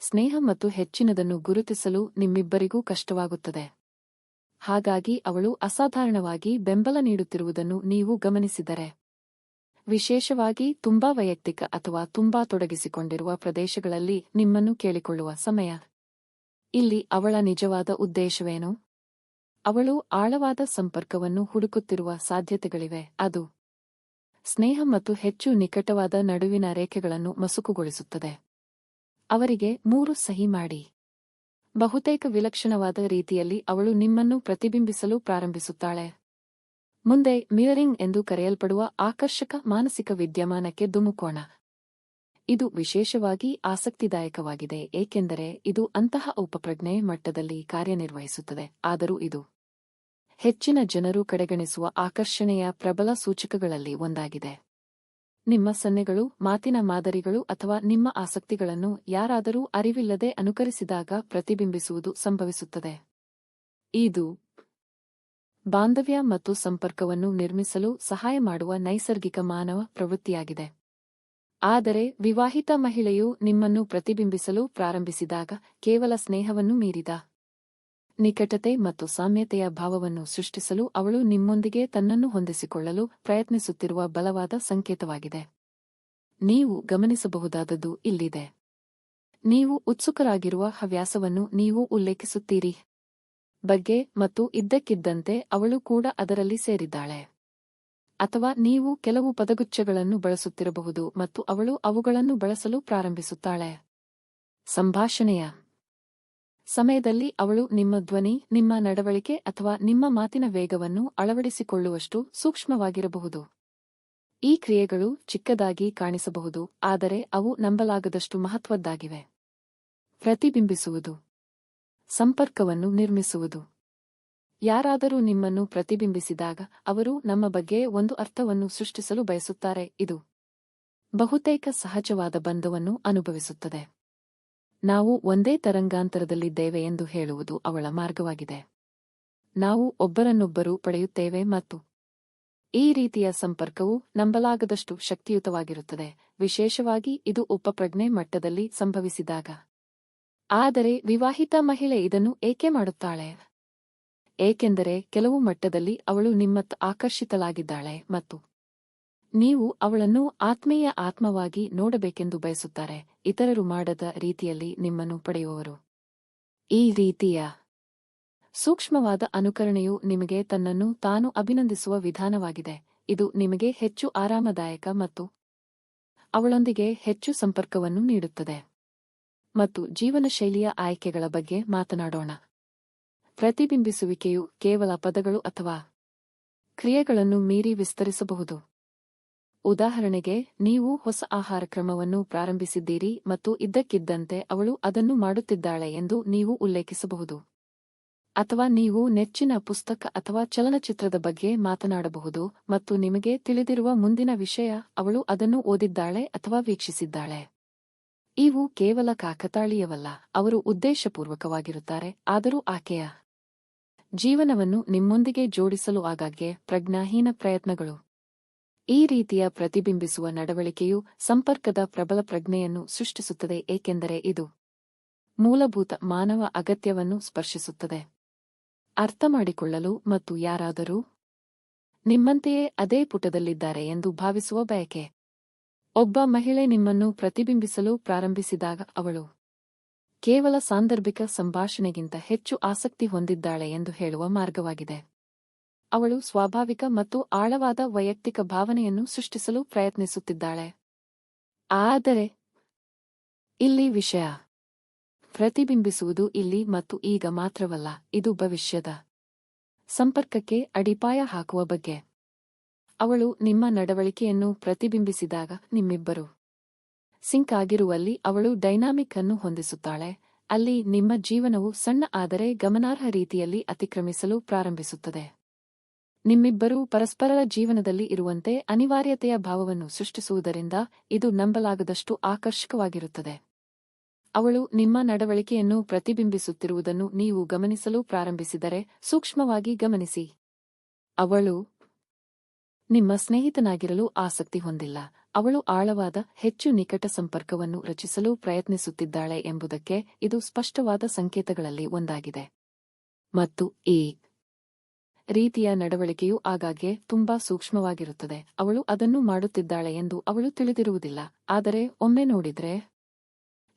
ಸ್ನೇಹ ಮತ್ತು ಹೆಚ್ಚಿನದನ್ನು ಗುರುತಿಸಲು ನಿಮ್ಮಿಬ್ಬರಿಗೂ ಕಷ್ಟವಾಗುತ್ತದೆ. ಹಾಗಾಗಿ ಅವಳು ಅಸಾಧಾರಣವಾಗಿ ಬೆಂಬಲ ನೀಡುತ್ತಿರುವುದನ್ನು ನೀವು ಗಮನಿಸಿದರೆ. ವಿಶೇಷವಾಗಿ ತುಂಬಾ ವೈಯಕ್ತಿಕ ಅಥವಾ ತುಂಬಾ ತೊಡಗಿಸಿಕೊಂಡಿರುವ ಪ್ರದೇಶಗಳಲ್ಲಿ ನಿಮ್ಮನ್ನು ಕೇಳಿಕೊಳ್ಳುವ ಸಮಯ. ಇಲ್ಲಿ ಅವಳ ನಿಜವಾದ ಉದ್ದೇಶವೇನು? ಅವಳು ಆಳವಾದ ಸಂಪರ್ಕವನ್ನು ಹುಡುಕುತ್ತಿರುವ ಸಾಧ್ಯತೆಗಳಿವೆ, ಅದು ಸ್ನೇಹ ಮತ್ತು ಹೆಚ್ಚು ನಿಕಟವಾದ ನಡುವಿನ ರೇಖೆಗಳನ್ನು ಮಸುಕುಗೊಳಿಸುತ್ತದೆ. ಅವರಿಗೆ ಮೂರು ಸಹಿ ಮಾಡಿ. ಬಹುತೇಕ ವಿಲಕ್ಷಣವಾದ ರೀತಿಯಲ್ಲಿ ಅವಳು ನಿಮ್ಮನ್ನು ಪ್ರತಿಬಿಂಬಿಸಲು ಪ್ರಾರಂಭಿಸುತ್ತಾಳೆ. ಮುಂದೆ ಮಿರರಿಂಗ್ ಎಂದು ಕರೆಯಲ್ಪಡುವ ಆಕರ್ಷಕ ಮಾನಸಿಕ ವಿದ್ಯಮಾನಕ್ಕೆ ಧುಮುಕೋಣ. ಇದು ವಿಶೇಷವಾಗಿ ಆಸಕ್ತಿದಾಯಕವಾಗಿದೆ, ಏಕೆಂದರೆ ಇದು ಅಂತಹ ಉಪಪ್ರಜ್ಞೆ ಮಟ್ಟದಲ್ಲಿ ಕಾರ್ಯನಿರ್ವಹಿಸುತ್ತದೆ. ಆದರೂ ಇದು ಹೆಚ್ಚಿನ ಜನರು ಕಡೆಗಣಿಸುವ ಆಕರ್ಷಣೆಯ ಪ್ರಬಲ ಸೂಚಕಗಳಲ್ಲಿ ಒಂದಾಗಿದೆ. ನಿಮ್ಮ ಸನ್ನೆಗಳು, ಮಾತಿನ ಮಾದರಿಗಳು ಅಥವಾ ನಿಮ್ಮ ಆಸಕ್ತಿಗಳನ್ನು ಯಾರಾದರೂ ಅರಿವಿಲ್ಲದೆ ಅನುಕರಿಸಿದಾಗ ಪ್ರತಿಬಿಂಬಿಸುವುದು ಸಂಭವಿಸುತ್ತದೆ. ಇದು ಬಾಂಧವ್ಯ ಮತ್ತು ಸಂಪರ್ಕವನ್ನು ನಿರ್ಮಿಸಲು ಸಹಾಯ ಮಾಡುವ ನೈಸರ್ಗಿಕ ಮಾನವ ಪ್ರವೃತ್ತಿಯಾಗಿದೆ. ಆದರೆ ವಿವಾಹಿತ ಮಹಿಳೆಯು ನಿಮ್ಮನ್ನು ಪ್ರತಿಬಿಂಬಿಸಲು ಪ್ರಾರಂಭಿಸಿದಾಗ ಕೇವಲ ಸ್ನೇಹವನ್ನು ಮೀರಿದ ನಿಕಟತೆ ಮತ್ತು ಸಾಮ್ಯತೆಯ ಭಾವವನ್ನು ಸೃಷ್ಟಿಸಲು ಅವಳು ನಿಮ್ಮೊಂದಿಗೆ ತನ್ನನ್ನು ಹೊಂದಿಸಿಕೊಳ್ಳಲು ಪ್ರಯತ್ನಿಸುತ್ತಿರುವ ಬಲವಾದ ಸಂಕೇತವಾಗಿದೆ. ನೀವು ಗಮನಿಸಬಹುದಾದದ್ದು ಇಲ್ಲಿದೆ. ನೀವು ಉತ್ಸುಕರಾಗಿರುವ ಹವ್ಯಾಸವನ್ನು ನೀವು ಉಲ್ಲೇಖಿಸುತ್ತೀರಿ. ಬಗ್ಗೆ ಮತ್ತು ಇದ್ದಕ್ಕಿದ್ದಂತೆ ಅವಳು ಕೂಡ ಅದರಲ್ಲಿ ಸೇರಿದ್ದಾಳೆ. ಅಥವಾ ನೀವು ಕೆಲವು ಪದಗುಚ್ಛಗಳನ್ನು ಬಳಸುತ್ತಿರಬಹುದು ಮತ್ತು ಅವಳು ಅವುಗಳನ್ನು ಬಳಸಲು ಪ್ರಾರಂಭಿಸುತ್ತಾಳೆ. ಸಂಭಾಷಣೆಯ ಸಮಯದಲ್ಲಿ ಅವಳು ನಿಮ್ಮ ಧ್ವನಿ, ನಿಮ್ಮ ನಡವಳಿಕೆ ಅಥವಾ ನಿಮ್ಮ ಮಾತಿನ ವೇಗವನ್ನು ಅಳವಡಿಸಿಕೊಳ್ಳುವಷ್ಟು ಸೂಕ್ಷ್ಮವಾಗಿರಬಹುದು. ಈ ಕ್ರಿಯೆಗಳು ಚಿಕ್ಕದಾಗಿ ಕಾಣಿಸಬಹುದು, ಆದರೆ ಅವು ನಂಬಲಾಗದಷ್ಟು ಮಹತ್ವದ್ದಾಗಿವೆ. ಪ್ರತಿಬಿಂಬಿಸುವುದು. ಸಂಪರ್ಕವನ್ನು ನಿರ್ಮಿಸುವುದು. ಯಾರಾದರೂ ನಿಮ್ಮನ್ನು ಪ್ರತಿಬಿಂಬಿಸಿದಾಗ ಅವರು ನಮ್ಮ ಬಗ್ಗೆ ಒಂದು ಅರ್ಥವನ್ನು ಸೃಷ್ಟಿಸಲು ಬಯಸುತ್ತಾರೆ, ಇದು ಬಹುತೇಕ ಸಹಜವಾದ ಬಂಧವನ್ನು ಅನುಭವಿಸುತ್ತದೆ. ನಾವು ಒಂದೇ ತರಂಗಾಂತರದಲ್ಲಿದ್ದೇವೆ ಎಂದು ಹೇಳುವುದು ಅವಳ ಮಾರ್ಗವಾಗಿದೆ. ನಾವು ಒಬ್ಬರನ್ನೊಬ್ಬರು ಪಡೆಯುತ್ತೇವೆ ಮತ್ತು ಈ ರೀತಿಯ ಸಂಪರ್ಕವು ನಂಬಲಾಗದಷ್ಟು ಶಕ್ತಿಯುತವಾಗಿರುತ್ತದೆ. ವಿಶೇಷವಾಗಿ ಇದು ಉಪಪ್ರಜ್ಞೆ ಮಟ್ಟದಲ್ಲಿ ಸಂಭವಿಸಿದಾಗ. ಆದರೆ ವಿವಾಹಿತ ಮಹಿಳೆ ಇದನ್ನು ಏಕೆ ಮಾಡುತ್ತಾಳೆ? ಏಕೆಂದರೆ ಕೆಲವು ಮಟ್ಟದಲ್ಲಿ ಅವಳು ನಿಮ್ಮತ್ತ ಆಕರ್ಷಿತಳಾಗಿದ್ದಾಳೆ ಮತ್ತು ನೀವು ಅವಳನ್ನು ಆತ್ಮೀಯ ಆತ್ಮವಾಗಿ ನೋಡಬೇಕೆಂದು ಬಯಸುತ್ತಾರೆ, ಇತರರು ಮಾಡದ ರೀತಿಯಲ್ಲಿ ನಿಮ್ಮನ್ನು ಪಡೆಯುವವರು. ಈ ರೀತಿಯ ಸೂಕ್ಷ್ಮವಾದ ಅನುಕರಣೆಯು ನಿಮಗೆ ತನ್ನನ್ನು ತಾನು ಅಭಿನಂದಿಸುವ ವಿಧಾನವಾಗಿದೆ, ಇದು ನಿಮಗೆ ಹೆಚ್ಚು ಆರಾಮದಾಯಕ ಮತ್ತು ಅವಳೊಂದಿಗೆ ಹೆಚ್ಚು ಸಂಪರ್ಕವನ್ನು ನೀಡುತ್ತದೆ. ಮತ್ತು ಜೀವನಶೈಲಿಯ ಆಯ್ಕೆಗಳ ಬಗ್ಗೆ ಮಾತನಾಡೋಣ. ಪ್ರತಿಬಿಂಬಿಸುವಿಕೆಯು ಕೇವಲ ಪದಗಳು ಅಥವಾ ಕ್ರಿಯೆಗಳನ್ನು ಮೀರಿ ವಿಸ್ತರಿಸಬಹುದು. ಉದಾಹರಣೆಗೆ, ನೀವು ಹೊಸ ಆಹಾರ ಕ್ರಮವನ್ನು ಪ್ರಾರಂಭಿಸಿದ್ದೀರಿ ಮತ್ತು ಇದ್ದಕ್ಕಿದ್ದಂತೆ ಅವಳು ಅದನ್ನು ಮಾಡುತ್ತಿದ್ದಾಳೆ ಎಂದು ನೀವು ಉಲ್ಲೇಖಿಸಬಹುದು. ಅಥವಾ ನೀವು ನೆಚ್ಚಿನ ಪುಸ್ತಕ ಅಥವಾ ಚಲನಚಿತ್ರದ ಬಗ್ಗೆ ಮಾತನಾಡಬಹುದು ಮತ್ತು ನಿಮಗೆ ತಿಳಿದಿರುವ ಮುಂದಿನ ವಿಷಯ, ಅವಳು ಅದನ್ನು ಓದಿದ್ದಾಳೆ ಅಥವಾ ವೀಕ್ಷಿಸಿದ್ದಾಳೆ. ಇವು ಕೇವಲ ಕಾಕತಾಳೀಯವಲ್ಲ, ಅವರು ಉದ್ದೇಶಪೂರ್ವಕವಾಗಿರುತ್ತಾರೆ, ಆದರೂ ಆಕೆಯ ಜೀವನವನ್ನು ನಿಮ್ಮೊಂದಿಗೆ ಜೋಡಿಸಲು ಆಗಾಗ್ಗೆ ಪ್ರಜ್ಞಾಹೀನ ಪ್ರಯತ್ನಗಳು. ಈ ರೀತಿಯ ಪ್ರತಿಬಿಂಬಿಸುವ ನಡವಳಿಕೆಯು ಸಂಪರ್ಕದ ಪ್ರಬಲ ಪ್ರಜ್ಞೆಯನ್ನು ಸೃಷ್ಟಿಸುತ್ತದೆ, ಏಕೆಂದರೆ ಇದು ಮೂಲಭೂತ ಮಾನವ ಅಗತ್ಯವನ್ನು ಸ್ಪರ್ಶಿಸುತ್ತದೆ. ಅರ್ಥಮಾಡಿಕೊಳ್ಳಲು ಮತ್ತು ಯಾರಾದರೂ ನಿಮ್ಮಂತೆಯೇ ಅದೇ ಪುಟದಲ್ಲಿದ್ದಾರೆ ಎಂದು ಭಾವಿಸುವ ಬಯಕೆ. ಒಬ್ಬ ಮಹಿಳೆ ನಿಮ್ಮನ್ನು ಪ್ರತಿಬಿಂಬಿಸಲು ಪ್ರಾರಂಭಿಸಿದಾಗ ಅವಳು ಕೇವಲ ಸಾಂದರ್ಭಿಕ ಸಂಭಾಷಣೆಗಿಂತ ಹೆಚ್ಚು ಆಸಕ್ತಿ ಹೊಂದಿದ್ದಾಳೆ ಎಂದು ಹೇಳುವ ಮಾರ್ಗವಾಗಿದೆ. ಅವಳು ಸ್ವಾಭಾವಿಕ ಮತ್ತು ಆಳವಾದ ವೈಯಕ್ತಿಕ ಭಾವನೆಯನ್ನು ಸೃಷ್ಟಿಸಲು ಪ್ರಯತ್ನಿಸುತ್ತಿದ್ದಾಳೆ. ಆದರೆ, ಇಲ್ಲಿ ವಿಷಯ ಪ್ರತಿಬಿಂಬಿಸುವುದು ಇಲ್ಲಿ ಮತ್ತು ಈಗ ಮಾತ್ರವಲ್ಲ, ಇದು ಭವಿಷ್ಯದ ಸಂಪರ್ಕಕ್ಕೆ ಅಡಿಪಾಯ ಹಾಕುವ ಬಗ್ಗೆ. ಅವಳು ನಿಮ್ಮ ನಡವಳಿಕೆಯನ್ನು ಪ್ರತಿಬಿಂಬಿಸಿದಾಗ ನಿಮ್ಮಿಬ್ಬರು ಸಿಂಕ್ ಆಗಿರುವಲ್ಲಿ ಅವಳು ಡೈನಾಮಿಕ್ ಅನ್ನು ಹೊಂದಿಸುತ್ತಾಳೆ. ಅಲ್ಲಿ ನಿಮ್ಮ ಜೀವನವು ಸಣ್ಣ ಆದರೆ ಗಮನಾರ್ಹ ರೀತಿಯಲ್ಲಿ ಅತಿಕ್ರಮಿಸಲು ಪ್ರಾರಂಭಿಸುತ್ತದೆ. ನಿಮ್ಮಿಬ್ಬರೂ ಪರಸ್ಪರರ ಜೀವನದಲ್ಲಿ ಇರುವಂತೆ ಅನಿವಾರ್ಯತೆಯ ಭಾವವನ್ನು ಸೃಷ್ಟಿಸುವುದರಿಂದ ಇದು ನಂಬಲಾಗದಷ್ಟು ಆಕರ್ಷಕವಾಗಿರುತ್ತದೆ. ಅವಳು ನಿಮ್ಮ ನಡವಳಿಕೆಯನ್ನು ಪ್ರತಿಬಿಂಬಿಸುತ್ತಿರುವುದನ್ನು ನೀವು ಗಮನಿಸಲು ಪ್ರಾರಂಭಿಸಿದರೆ ಸೂಕ್ಷ್ಮವಾಗಿ ಗಮನಿಸಿ. ಅವಳು ನಿಮ್ಮ ಸ್ನೇಹಿತನಾಗಿರಲು ಆಸಕ್ತಿ ಹೊಂದಿಲ್ಲ. ಅವಳು ಆಳವಾದ, ಹೆಚ್ಚು ನಿಕಟ ಸಂಪರ್ಕವನ್ನು ರಚಿಸಲು ಪ್ರಯತ್ನಿಸುತ್ತಿದ್ದಾಳೆ ಎಂಬುದಕ್ಕೆ ಇದು ಸ್ಪಷ್ಟವಾದ ಸಂಕೇತಗಳಲ್ಲಿ ಒಂದಾಗಿದೆ. ಮತ್ತು ಈ ರೀತಿಯ ನಡವಳಿಕೆಯು ಆಗಾಗ್ಗೆ ತುಂಬಾ ಸೂಕ್ಷ್ಮವಾಗಿರುತ್ತದೆ. ಅವಳು ಅದನ್ನು ಮಾಡುತ್ತಿದ್ದಾಳೆ ಎಂದು ಅವಳು ತಿಳಿದಿರುವುದಿಲ್ಲ. ಆದರೆ ಒಮ್ಮೆ ನೋಡಿದ್ರೆ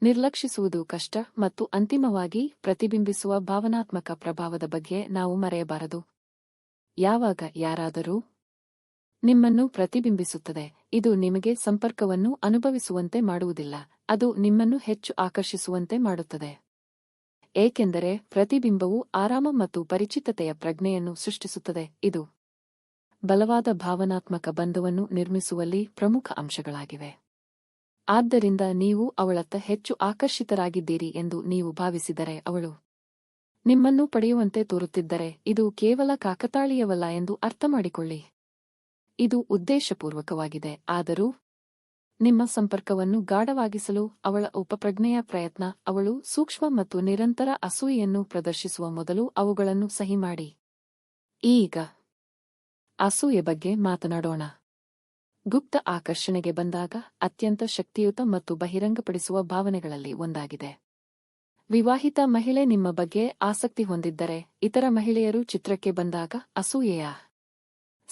ನಿರ್ಲಕ್ಷಿಸುವುದು ಕಷ್ಟ ಮತ್ತು ಅಂತಿಮವಾಗಿ ಪ್ರತಿಬಿಂಬಿಸುವ ಭಾವನಾತ್ಮಕ ಪ್ರಭಾವದ ಬಗ್ಗೆ ನಾವು ಮರೆಯಬಾರದು. ಯಾವಾಗ ಯಾರಾದರೂ ನಿಮ್ಮನ್ನು ಪ್ರತಿಬಿಂಬಿಸುತ್ತದೆ. ಇದು ನಿಮಗೆ ಸಂಪರ್ಕವನ್ನು ಅನುಭವಿಸುವಂತೆ ಮಾಡುವುದಿಲ್ಲ, ಅದು ನಿಮ್ಮನ್ನು ಹೆಚ್ಚು ಆಕರ್ಷಿಸುವಂತೆ ಮಾಡುತ್ತದೆ. ಏಕೆಂದರೆ ಪ್ರತಿಬಿಂಬವು ಆರಾಮ ಮತ್ತು ಪರಿಚಿತತೆಯ ಪ್ರಜ್ಞೆಯನ್ನು ಸೃಷ್ಟಿಸುತ್ತದೆ, ಇದು ಬಲವಾದ ಭಾವನಾತ್ಮಕ ಬಂಧವನ್ನು ನಿರ್ಮಿಸುವಲ್ಲಿ ಪ್ರಮುಖ ಅಂಶಗಳಾಗಿವೆ. ಆದ್ದರಿಂದ ನೀವು ಅವಳತ್ತ ಹೆಚ್ಚು ಆಕರ್ಷಿತರಾಗಿದ್ದೀರಿ ಎಂದು ನೀವು ಭಾವಿಸಿದರೆ ಅವಳು ನಿಮ್ಮನ್ನು ಪಡೆಯುವಂತೆ ತೋರುತ್ತಿದ್ದರೆ ಇದು ಕೇವಲ ಕಾಕತಾಳೀಯವಲ್ಲ ಎಂದು ಅರ್ಥಮಾಡಿಕೊಳ್ಳಿ. ಇದು ಉದ್ದೇಶಪೂರ್ವಕವಾಗಿದೆ. ಆದರೂ ನಿಮ್ಮ ಸಂಪರ್ಕವನ್ನು ಗಾಢವಾಗಿಸಲು ಅವಳ ಉಪಪ್ರಜ್ಞೆಯ ಪ್ರಯತ್ನ, ಅವಳು ಸೂಕ್ಷ್ಮ ಮತ್ತು ನಿರಂತರ ಅಸೂಯೆಯನ್ನು ಪ್ರದರ್ಶಿಸುವ ಮೊದಲು ಅವುಗಳನ್ನು ಸಹಿ ಮಾಡಿ. ಈಗ ಅಸೂಯೆ ಬಗ್ಗೆ ಮಾತನಾಡೋಣ. ಗುಪ್ತ ಆಕರ್ಷಣೆಗೆ ಬಂದಾಗ ಅತ್ಯಂತ ಶಕ್ತಿಯುತ ಮತ್ತು ಬಹಿರಂಗಪಡಿಸುವ ಭಾವನೆಗಳಲ್ಲಿ ಒಂದಾಗಿದೆ. ವಿವಾಹಿತ ಮಹಿಳೆ ನಿಮ್ಮ ಬಗ್ಗೆ ಆಸಕ್ತಿ ಹೊಂದಿದ್ದರೆ, ಇತರ ಮಹಿಳೆಯರು ಚಿತ್ರಕ್ಕೆ ಬಂದಾಗ ಅಸೂಯೆಯ?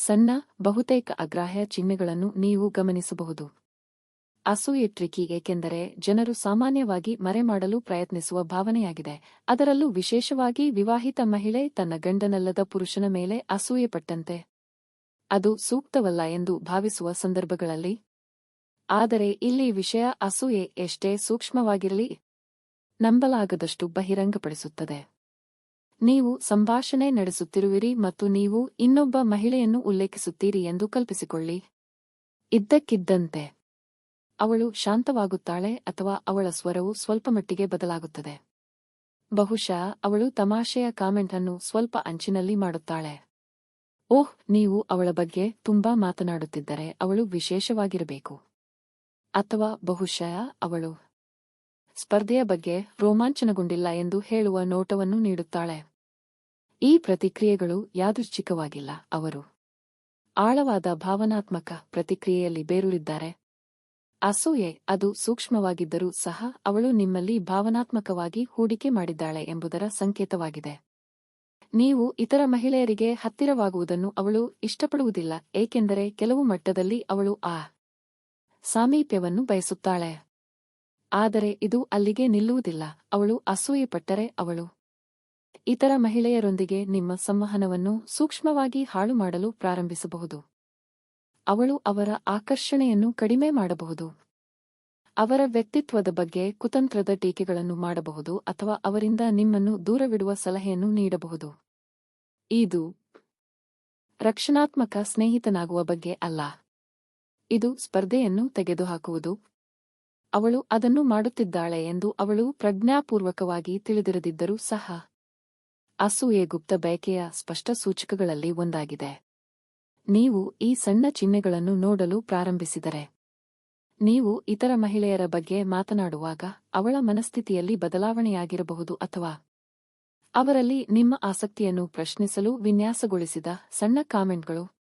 ಸಣ್ಣ, ಬಹುತೇಕ ಅಗ್ರಾಹ್ಯ ಚಿಹ್ನೆಗಳನ್ನು ನೀವು ಗಮನಿಸಬಹುದು. ಅಸೂಯೆ ಟ್ರಿಕಿ ಏಕೆಂದರೆ ಜನರು ಸಾಮಾನ್ಯವಾಗಿ ಮರೆಮಾಡಲು ಪ್ರಯತ್ನಿಸುವ ಭಾವನೆಯಾಗಿದೆ. ಅದರಲ್ಲೂ ವಿಶೇಷವಾಗಿ ವಿವಾಹಿತ ಮಹಿಳೆ ತನ್ನ ಗಂಡನಲ್ಲದ ಪುರುಷನ ಮೇಲೆ ಅಸೂಯೆಪಟ್ಟಂತೆ. ಅದು ಸೂಕ್ತವಲ್ಲ ಎಂದು ಭಾವಿಸುವ ಸಂದರ್ಭಗಳಲ್ಲಿ. ಆದರೆ ಇಲ್ಲಿ ವಿಷಯ ಅಸೂಯೆ ಎಷ್ಟೇ ಸೂಕ್ಷ್ಮವಾಗಿರಲಿ, ನಂಬಲಾಗದಷ್ಟು ಬಹಿರಂಗಪಡಿಸುತ್ತದೆ. ನೀವು ಸಂಭಾಷಣೆ ನಡೆಸುತ್ತಿರುವಿರಿ ಮತ್ತು ನೀವು ಇನ್ನೊಬ್ಬ ಮಹಿಳೆಯನ್ನು ಉಲ್ಲೇಖಿಸುತ್ತೀರಿ ಎಂದು ಕಲ್ಪಿಸಿಕೊಳ್ಳಿ. ಇದ್ದಕ್ಕಿದ್ದಂತೆ. ಅವಳು ಶಾಂತವಾಗುತ್ತಾಳೆ ಅಥವಾ ಅವಳ ಸ್ವರವು ಸ್ವಲ್ಪ ಮಟ್ಟಿಗೆ ಬದಲಾಗುತ್ತದೆ. ಬಹುಶಃ ಅವಳು ತಮಾಷೆಯ ಕಾಮೆಂಟ್ ಅನ್ನು ಸ್ವಲ್ಪ ಅಂಚಿನಲ್ಲಿ ಮಾಡುತ್ತಾಳೆ. ಓಹ್, ನೀವು ಅವಳ ಬಗ್ಗೆ ತುಂಬಾ ಮಾತನಾಡುತ್ತಿದ್ದರೆ ಅವಳು ವಿಶೇಷವಾಗಿರಬೇಕು. ಅಥವಾ ಬಹುಶಃ ಅವಳು ಸ್ಪರ್ಧೆಯ ಬಗ್ಗೆ ರೋಮಾಂಚನಗೊಂಡಿಲ್ಲ ಎಂದು ಹೇಳುವ ನೋಟವನ್ನು ನೀಡುತ್ತಾಳೆ. ಈ ಪ್ರತಿಕ್ರಿಯೆಗಳು ಯಾದೃಚ್ಛಿಕವಾಗಿಲ್ಲ, ಅವರು ಆಳವಾದ ಭಾವನಾತ್ಮಕ ಪ್ರತಿಕ್ರಿಯೆಯಲ್ಲಿ ಬೇರೂರಿದ್ದಾರೆ. ಅಸೂಯೆ, ಅದು ಸೂಕ್ಷ್ಮವಾಗಿದ್ದರೂ ಸಹ ಅವಳು ನಿಮ್ಮಲ್ಲಿ ಭಾವನಾತ್ಮಕವಾಗಿ ಹೂಡಿಕೆ ಮಾಡಿದ್ದಾಳೆ ಎಂಬುದರ ಸಂಕೇತವಾಗಿದೆ. ನೀವು ಇತರ ಮಹಿಳೆಯರಿಗೆ ಹತ್ತಿರವಾಗುವುದನ್ನು ಅವಳು ಇಷ್ಟಪಡುವುದಿಲ್ಲ, ಏಕೆಂದರೆ ಕೆಲವು ಮಟ್ಟದಲ್ಲಿ ಅವಳು ಆ ಸಾಮೀಪ್ಯವನ್ನು ಬಯಸುತ್ತಾಳೆ. ಆದರೆ ಇದು ಅಲ್ಲಿಗೆ ನಿಲ್ಲುವುದಿಲ್ಲ. ಅವಳು ಅಸೂಯೆಪಟ್ಟರೆ ಅವಳು. ಇತರ ಮಹಿಳೆಯರೊಂದಿಗೆ ನಿಮ್ಮ ಸಂವಹನವನ್ನು ಸೂಕ್ಷ್ಮವಾಗಿ ಹಾಳು ಮಾಡಲು ಪ್ರಾರಂಭಿಸಬಹುದು. ಅವಳು ಅವರ ಆಕರ್ಷಣೆಯನ್ನು ಕಡಿಮೆ ಮಾಡಬಹುದು. ಅವರ ವ್ಯಕ್ತಿತ್ವದ ಬಗ್ಗೆ ಕುತಂತ್ರದ ಟೀಕೆಗಳನ್ನು ಮಾಡಬಹುದು ಅಥವಾ ಅವರಿಂದ ನಿಮ್ಮನ್ನು ದೂರವಿಡುವ ಸಲಹೆಯನ್ನು ನೀಡಬಹುದು. ಇದು ರಕ್ಷಣಾತ್ಮಕ ಸ್ನೇಹಿತನಾಗುವ ಬಗ್ಗೆ ಅಲ್ಲ. ಇದು ಸ್ಪರ್ಧೆಯನ್ನು ತೆಗೆದುಹಾಕುವುದು. ಅವಳು ಅದನ್ನು ಮಾಡುತ್ತಿದ್ದಾಳೆ ಎಂದು ಅವಳು ಪ್ರಜ್ಞಾಪೂರ್ವಕವಾಗಿ ತಿಳಿದಿರದಿದ್ದರೂ ಸಹ. ಅಸೂಯೆ ಗುಪ್ತ ಬಯಕೆಯ ಸ್ಪಷ್ಟ ಸೂಚಕಗಳಲ್ಲಿ ಒಂದಾಗಿದೆ. ನೀವು ಈ ಸಣ್ಣ ಚಿಹ್ನೆಗಳನ್ನು ನೋಡಲು ಪ್ರಾರಂಭಿಸಿದರೆ. ನೀವು ಇತರ ಮಹಿಳೆಯರ ಬಗ್ಗೆ ಮಾತನಾಡುವಾಗ ಅವಳ ಮನಸ್ಥಿತಿಯಲ್ಲಿ ಬದಲಾವಣೆಯಾಗಿರಬಹುದು ಅಥವಾ ಅವರಲ್ಲಿ ನಿಮ್ಮ ಆಸಕ್ತಿಯನ್ನು ಪ್ರಶ್ನಿಸಲು ವಿನ್ಯಾಸಗೊಳಿಸಿದ ಸಣ್ಣ ಕಾಮೆಂಟ್ಗಳು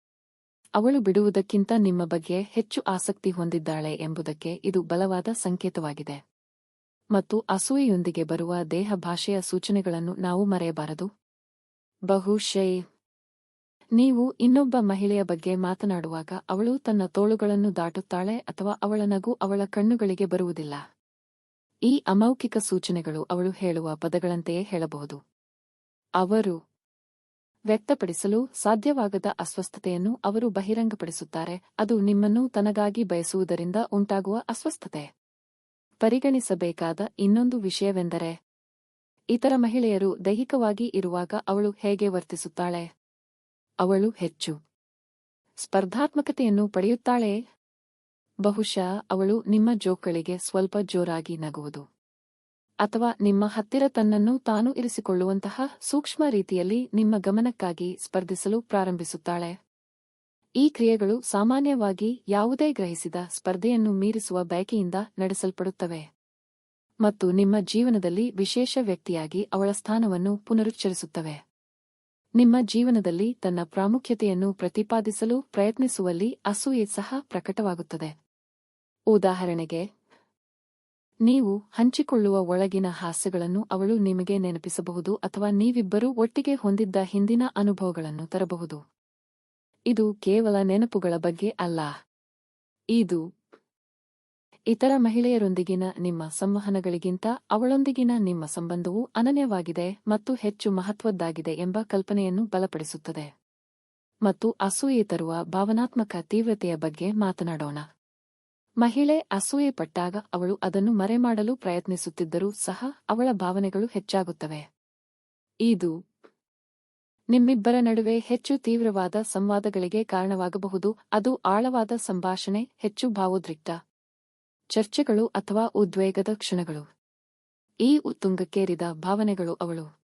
ಅವಳು ಬಿಡುವುದಕ್ಕಿಂತ ನಿಮ್ಮ ಬಗ್ಗೆ ಹೆಚ್ಚು ಆಸಕ್ತಿ ಹೊಂದಿದ್ದಾಳೆ ಎಂಬುದಕ್ಕೆ ಇದು ಬಲವಾದ ಸಂಕೇತವಾಗಿದೆ. ಮತ್ತು ಅಸೂಯೆಯೊಂದಿಗೆ ಬರುವ ದೇಹ ಭಾಷೆಯ ಸೂಚನೆಗಳನ್ನು ನಾವು ಮರೆಯಬಾರದು. ಬಹುಶಃ ನೀವು ಇನ್ನೊಬ್ಬ ಮಹಿಳೆಯ ಬಗ್ಗೆ ಮಾತನಾಡುವಾಗ ಅವಳು ತನ್ನ ತೋಳುಗಳನ್ನು ದಾಟುತ್ತಾಳೆ ಅಥವಾ ಅವಳ ನಗು ಅವಳ ಕಣ್ಣುಗಳಿಗೆ ಬರುವುದಿಲ್ಲ. ಈ ಅಮೌಖಿಕ ಸೂಚನೆಗಳು ಅವಳು ಹೇಳುವ ಪದಗಳಂತೆಯೇ ಹೇಳಬಹುದು. ಅವರು ವ್ಯಕ್ತಪಡಿಸಲು ಸಾಧ್ಯವಾಗದ ಅಸ್ವಸ್ಥತೆಯನ್ನು ಅವರು ಬಹಿರಂಗಪಡಿಸುತ್ತಾರೆ. ಅದು ನಿಮ್ಮನ್ನು ತನಗಾಗಿ ಬಯಸುವುದರಿಂದ ಉಂಟಾಗುವ ಅಸ್ವಸ್ಥತೆ. ಪರಿಗಣಿಸಬೇಕಾದ ಇನ್ನೊಂದು ವಿಷಯವೆಂದರೆ, ಇತರ ಮಹಿಳೆಯರು ದೈಹಿಕವಾಗಿ ಇರುವಾಗ ಅವಳು ಹೇಗೆ ವರ್ತಿಸುತ್ತಾಳೆ? ಅವಳು ಹೆಚ್ಚು ಸ್ಪರ್ಧಾತ್ಮಕತೆಯನ್ನು ಪಡೆಯುತ್ತಾಳೆ. ಬಹುಶಃ ಅವಳು ನಿಮ್ಮ ಜೋಕ್ಗಳಿಗೆ ಸ್ವಲ್ಪ ಜೋರಾಗಿ ನಗುವುದು. ಅಥವಾ ನಿಮ್ಮ ಹತ್ತಿರ ತನ್ನನ್ನು ತಾನು ಇರಿಸಿಕೊಳ್ಳುವಂತಹ ಸೂಕ್ಷ್ಮ ರೀತಿಯಲ್ಲಿ ನಿಮ್ಮ ಗಮನಕ್ಕಾಗಿ ಸ್ಪರ್ಧಿಸಲು ಪ್ರಾರಂಭಿಸುತ್ತಾಳೆ. ಈ ಕ್ರಿಯೆಗಳು ಸಾಮಾನ್ಯವಾಗಿ ಯಾವುದೇ ಗ್ರಹಿಸಿದ ಸ್ಪರ್ಧೆಯನ್ನು ಮೀರಿಸುವ ಬಯಕೆಯಿಂದ ನಡೆಸಲ್ಪಡುತ್ತವೆ. ಮತ್ತು ನಿಮ್ಮ ಜೀವನದಲ್ಲಿ ವಿಶೇಷ ವ್ಯಕ್ತಿಯಾಗಿ ಅವಳ ಸ್ಥಾನವನ್ನು ಪುನರುಚ್ಚರಿಸುತ್ತವೆ. ನಿಮ್ಮ ಜೀವನದಲ್ಲಿ ತನ್ನ ಪ್ರಾಮುಖ್ಯತೆಯನ್ನು ಪ್ರತಿಪಾದಿಸಲು ಪ್ರಯತ್ನಿಸುವಲ್ಲಿ ಅಸೂಯೆ ಸಹ ಪ್ರಕಟವಾಗುತ್ತದೆ. ಉದಾಹರಣೆಗೆ ನೀವು ಹಂಚಿಕೊಳ್ಳುವ ಒಳಗಿನ ಹಾಸ್ಯಗಳನ್ನು ಅವಳು ನಿಮಗೆ ನೆನಪಿಸಬಹುದು ಅಥವಾ ನೀವಿಬ್ಬರೂ ಒಟ್ಟಿಗೆ ಹೊಂದಿದ್ದ ಹಿಂದಿನ ಅನುಭವಗಳನ್ನು ತರಬಹುದು. ಇದು ಕೇವಲ ನೆನಪುಗಳ ಬಗ್ಗೆ ಅಲ್ಲ. ಇದು ಇತರ ಮಹಿಳೆಯರೊಂದಿಗಿನ ನಿಮ್ಮ ಸಂವಹನಗಳಿಗಿಂತ ಅವಳೊಂದಿಗಿನ ನಿಮ್ಮ ಸಂಬಂಧವು ಅನನ್ಯವಾಗಿದೆ ಮತ್ತು ಹೆಚ್ಚು ಮಹತ್ವದ್ದಾಗಿದೆ ಎಂಬ ಕಲ್ಪನೆಯನ್ನು ಬಲಪಡಿಸುತ್ತದೆ. ಮತ್ತು ಅಸೂಯೆ ತರುವ ಭಾವನಾತ್ಮಕ ತೀವ್ರತೆಯ ಬಗ್ಗೆ ಮಾತನಾಡೋಣ. ಮಹಿಳೆ ಅಸೂಯೆಪಟ್ಟಾಗ ಅವಳು ಅದನ್ನು ಮರೆಮಾಡಲು ಪ್ರಯತ್ನಿಸುತ್ತಿದ್ದರೂ ಸಹ ಅವಳ ಭಾವನೆಗಳು ಹೆಚ್ಚಾಗುತ್ತವೆ. ಇದು ನಿಮ್ಮಿಬ್ಬರ ನಡುವೆ ಹೆಚ್ಚು ತೀವ್ರವಾದ ಸಂವಾದಗಳಿಗೆ ಕಾರಣವಾಗಬಹುದು. ಅದು ಆಳವಾದ ಸಂಭಾಷಣೆ, ಹೆಚ್ಚು ಭಾವೋದ್ರಿಕ್ತ ಚರ್ಚೆಗಳು ಅಥವಾ ಉದ್ವೇಗದ ಕ್ಷಣಗಳು. ಈ ಉತ್ತುಂಗಕ್ಕೇರಿದ ಭಾವನೆಗಳು ಅವಳು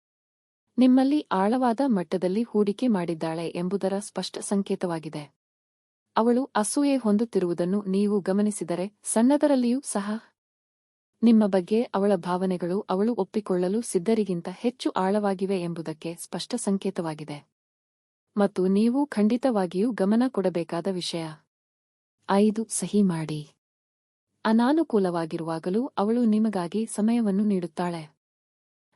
ನಿಮ್ಮಲ್ಲಿ ಆಳವಾದ ಮಟ್ಟದಲ್ಲಿ ಹೂಡಿಕೆ ಮಾಡಿದ್ದಾಳೆ ಎಂಬುದರ ಸ್ಪಷ್ಟ ಸಂಕೇತವಾಗಿದೆ. ಅವಳು ಅಸೂಯೆ ಹೊಂದುತ್ತಿರುವುದನ್ನು ನೀವು ಗಮನಿಸಿದರೆ ಸಣ್ಣದರಲ್ಲಿಯೂ ಸಹ ನಿಮ್ಮ ಬಗ್ಗೆ ಅವಳ ಭಾವನೆಗಳು ಅವಳು ಒಪ್ಪಿಕೊಳ್ಳಲು ಸಿದ್ಧರಿಗಿಂತ ಹೆಚ್ಚು ಆಳವಾಗಿವೆ ಎಂಬುದಕ್ಕೆ ಸ್ಪಷ್ಟ ಸಂಕೇತವಾಗಿದೆ. ಮತ್ತು ನೀವು ಖಂಡಿತವಾಗಿಯೂ ಗಮನ ಕೊಡಬೇಕಾದ ವಿಷಯ. ಐದು, ಸಹಿ ಮಾಡಿ. ಅನಾನುಕೂಲವಾಗಿರುವಾಗಲೂ ಅವಳು ನಿಮಗಾಗಿ ಸಮಯವನ್ನು ನೀಡುತ್ತಾಳೆ.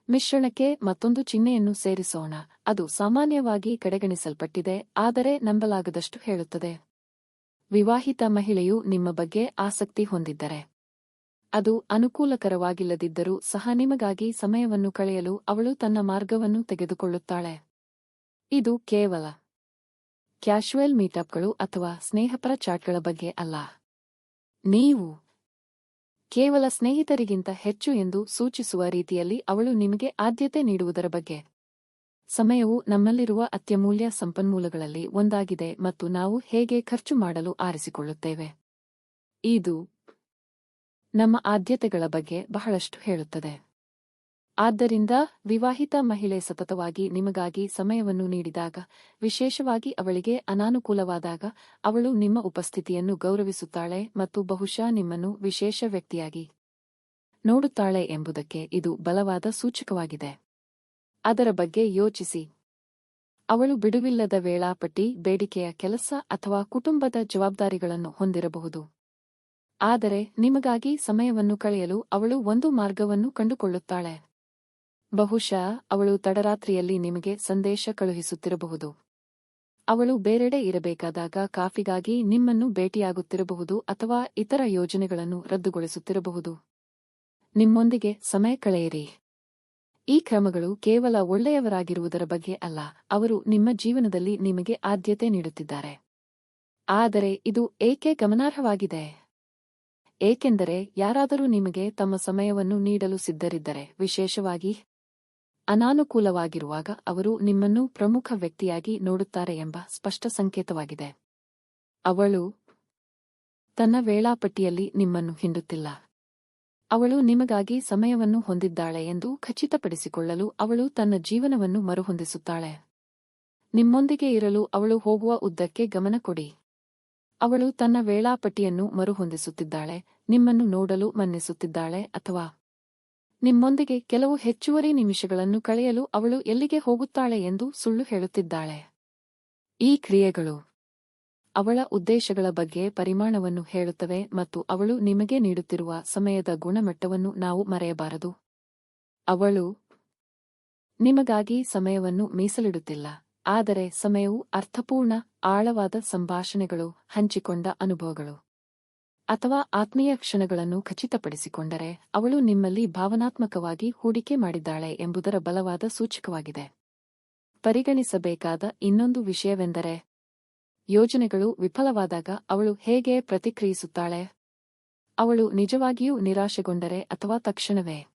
ಮಿಶ್ರಣಕ್ಕೆ ಮತ್ತೊಂದು ಚಿಹ್ನೆಯನ್ನು ಸೇರಿಸೋಣ. ಅದು ಸಾಮಾನ್ಯವಾಗಿ ಕಡೆಗಣಿಸಲ್ಪಟ್ಟಿದೆ, ಆದರೆ ನಂಬಲಾಗದಷ್ಟು ಹೇಳುತ್ತದೆ. ವಿವಾಹಿತ ಮಹಿಳೆಯು ನಿಮ್ಮ ಬಗ್ಗೆ ಆಸಕ್ತಿ ಹೊಂದಿದ್ದರೆ. ಅದು ಅನುಕೂಲಕರವಾಗಿಲ್ಲದಿದ್ದರೂ ಸಹ ನಿಮಗಾಗಿ ಸಮಯವನ್ನು ಕಳೆಯಲು ಅವಳು ತನ್ನ ಮಾರ್ಗವನ್ನು ತೆಗೆದುಕೊಳ್ಳುತ್ತಾಳೆ. ಇದು ಕೇವಲ ಕ್ಯಾಶುವಲ್ ಮೀಟಪ್ಗಳು ಅಥವಾ ಸ್ನೇಹಪರ ಚಾಟ್ಗಳ ಬಗ್ಗೆ ಅಲ್ಲ. ನೀವು ಕೇವಲ ಸ್ನೇಹಿತರಿಗಿಂತ ಹೆಚ್ಚು ಎಂದು ಸೂಚಿಸುವ ರೀತಿಯಲ್ಲಿ ಅವಳು ನಿಮಗೆ ಆದ್ಯತೆ ನೀಡುವುದರ ಬಗ್ಗೆ. ಸಮಯವು ನಮ್ಮಲ್ಲಿರುವ ಅತ್ಯಮೂಲ್ಯ ಸಂಪನ್ಮೂಲಗಳಲ್ಲಿ ಒಂದಾಗಿದೆ ಮತ್ತು ನಾವು ಹೇಗೆ ಖರ್ಚು ಮಾಡಲು ಆರಿಸಿಕೊಳ್ಳುತ್ತೇವೆ. ಇದು ನಮ್ಮ ಆದ್ಯತೆಗಳ ಬಗ್ಗೆ ಬಹಳಷ್ಟು ಹೇಳುತ್ತದೆ. ಆದ್ದರಿಂದ ವಿವಾಹಿತ ಮಹಿಳೆ ಸತತವಾಗಿ ನಿಮಗಾಗಿ ಸಮಯವನ್ನು ನೀಡಿದಾಗ, ವಿಶೇಷವಾಗಿ ಅವಳಿಗೆ ಅನಾನುಕೂಲವಾದಾಗ, ಅವಳು ನಿಮ್ಮ ಉಪಸ್ಥಿತಿಯನ್ನು ಗೌರವಿಸುತ್ತಾಳೆ ಮತ್ತು ಬಹುಶಃ ನಿಮ್ಮನ್ನು ವಿಶೇಷ ವ್ಯಕ್ತಿಯಾಗಿ ನೋಡುತ್ತಾಳೆ ಎಂಬುದಕ್ಕೆ ಇದು ಬಲವಾದ ಸೂಚಕವಾಗಿದೆ. ಅದರ ಬಗ್ಗೆ ಯೋಚಿಸಿ. ಅವಳು ಬಿಡುವಿಲ್ಲದ ವೇಳಾಪಟ್ಟಿ, ಬೇಡಿಕೆಯ ಕೆಲಸ ಅಥವಾ ಕುಟುಂಬದ ಜವಾಬ್ದಾರಿಗಳನ್ನು ಹೊಂದಿರಬಹುದು. ಆದರೆ ನಿಮಗಾಗಿ ಸಮಯವನ್ನು ಕಳೆಯಲು ಅವಳು ಒಂದು ಮಾರ್ಗವನ್ನು ಕಂಡುಕೊಳ್ಳುತ್ತಾಳೆ. ಬಹುಶಃ ಅವಳು ತಡರಾತ್ರಿಯಲ್ಲಿ ನಿಮಗೆ ಸಂದೇಶ ಕಳುಹಿಸುತ್ತಿರಬಹುದು. ಅವಳು ಬೇರೆಡೆ ಇರಬೇಕಾದಾಗ ಕಾಫಿಗಾಗಿ ನಿಮ್ಮನ್ನು ಭೇಟಿಯಾಗುತ್ತಿರಬಹುದು ಅಥವಾ ಇತರ ಯೋಜನೆಗಳನ್ನು ರದ್ದುಗೊಳಿಸುತ್ತಿರಬಹುದು. ನಿಮ್ಮೊಂದಿಗೆ ಸಮಯ ಕಳೆಯಿರಿ. ಈ ಕ್ರಮಗಳು ಕೇವಲ ಒಳ್ಳೆಯವರಾಗಿರುವುದರ ಬಗ್ಗೆ ಅಲ್ಲ, ಅವರು ನಿಮ್ಮ ಜೀವನದಲ್ಲಿ ನಿಮಗೆ ಆದ್ಯತೆ ನೀಡುತ್ತಿದ್ದಾರೆ. ಆದರೆ ಇದು ಏಕೆ ಗಮನಾರ್ಹವಾಗಿದೆ? ಏಕೆಂದರೆ ಯಾರಾದರೂ ನಿಮಗೆ ತಮ್ಮ ಸಮಯವನ್ನು ನೀಡಲು ಸಿದ್ಧರಿದ್ದರೆ, ವಿಶೇಷವಾಗಿ ಅನಾನುಕೂಲವಾಗಿರುವಾಗ ಅವರು ನಿಮ್ಮನ್ನು ಪ್ರಮುಖ ವ್ಯಕ್ತಿಯಾಗಿ ನೋಡುತ್ತಾರೆ ಎಂಬ ಸ್ಪಷ್ಟ ಸಂಕೇತವಾಗಿದೆ. ಅವಳು ತನ್ನ ವೇಳಾಪಟ್ಟಿಯಲ್ಲಿ ನಿಮ್ಮನ್ನು ಹಿಂಡುತ್ತಿಲ್ಲ. ಅವಳು ನಿಮಗಾಗಿ ಸಮಯವನ್ನು ಹೊಂದಿದ್ದಾಳೆ ಎಂದು ಖಚಿತಪಡಿಸಿಕೊಳ್ಳಲು ಅವಳು ತನ್ನ ಜೀವನವನ್ನು ಮರುಹೊಂದಿಸುತ್ತಾಳೆ. ನಿಮ್ಮೊಂದಿಗೆ ಇರಲು ಅವಳು ಹೋಗುವ ಉದ್ದಕ್ಕೆ ಗಮನ ಕೊಡಿ. ಅವಳು ತನ್ನ ವೇಳಾಪಟ್ಟಿಯನ್ನು ಮರುಹೊಂದಿಸುತ್ತಿದ್ದಾಳೆ, ನಿಮ್ಮನ್ನು ನೋಡಲು ಮನ್ನಿಸುತ್ತಿದ್ದಾಳೆ ಅಥವಾ ನಿಮ್ಮೊಂದಿಗೆ ಕೆಲವು ಹೆಚ್ಚುವರಿ ನಿಮಿಷಗಳನ್ನು ಕಳೆಯಲು ಅವಳು ಎಲ್ಲಿಗೆ ಹೋಗುತ್ತಾಳೆ ಎಂದು ಸುಳ್ಳು ಹೇಳುತ್ತಿದ್ದಾಳೆ. ಈ ಕ್ರಿಯೆಗಳು ಅವಳ ಉದ್ದೇಶಗಳ ಬಗ್ಗೆ ಪರಿಮಾಣವನ್ನು ಹೇಳುತ್ತವೆ ಮತ್ತು ಅವಳು ನಿಮಗೆ ನೀಡುತ್ತಿರುವ ಸಮಯದ ಗುಣಮಟ್ಟವನ್ನು ನಾವು ಮರೆಯಬಾರದು. ಅವಳು ನಿಮಗಾಗಿ ಸಮಯವನ್ನು ಮೀಸಲಿಡುತ್ತಿಲ್ಲ, ಆದರೆ ಸಮಯವು ಅರ್ಥಪೂರ್ಣ, ಆಳವಾದ ಸಂಭಾಷಣೆಗಳು, ಹಂಚಿಕೊಂಡ ಅನುಭವಗಳು. ಅಥವಾ ಆತ್ಮೀಯ ಕ್ಷಣಗಳನ್ನು ಖಚಿತಪಡಿಸಿಕೊಂಡರೆ, ಅವಳು ನಿಮ್ಮಲ್ಲಿ ಭಾವನಾತ್ಮಕವಾಗಿ ಹೂಡಿಕೆ ಮಾಡಿದ್ದಾಳೆ ಎಂಬುದರ ಬಲವಾದ ಸೂಚಕವಾಗಿದೆ. ಪರಿಗಣಿಸಬೇಕಾದ ಇನ್ನೊಂದು ವಿಷಯವೆಂದರೆ ಯೋಜನೆಗಳು ವಿಫಲವಾದಾಗ ಅವಳು ಹೇಗೆ ಪ್ರತಿಕ್ರಿಯಿಸುತ್ತಾಳೆ? ಅವಳು ನಿಜವಾಗಿಯೂ ನಿರಾಶೆಗೊಂಡರೆ ಅಥವಾ ತಕ್ಷಣವೇ?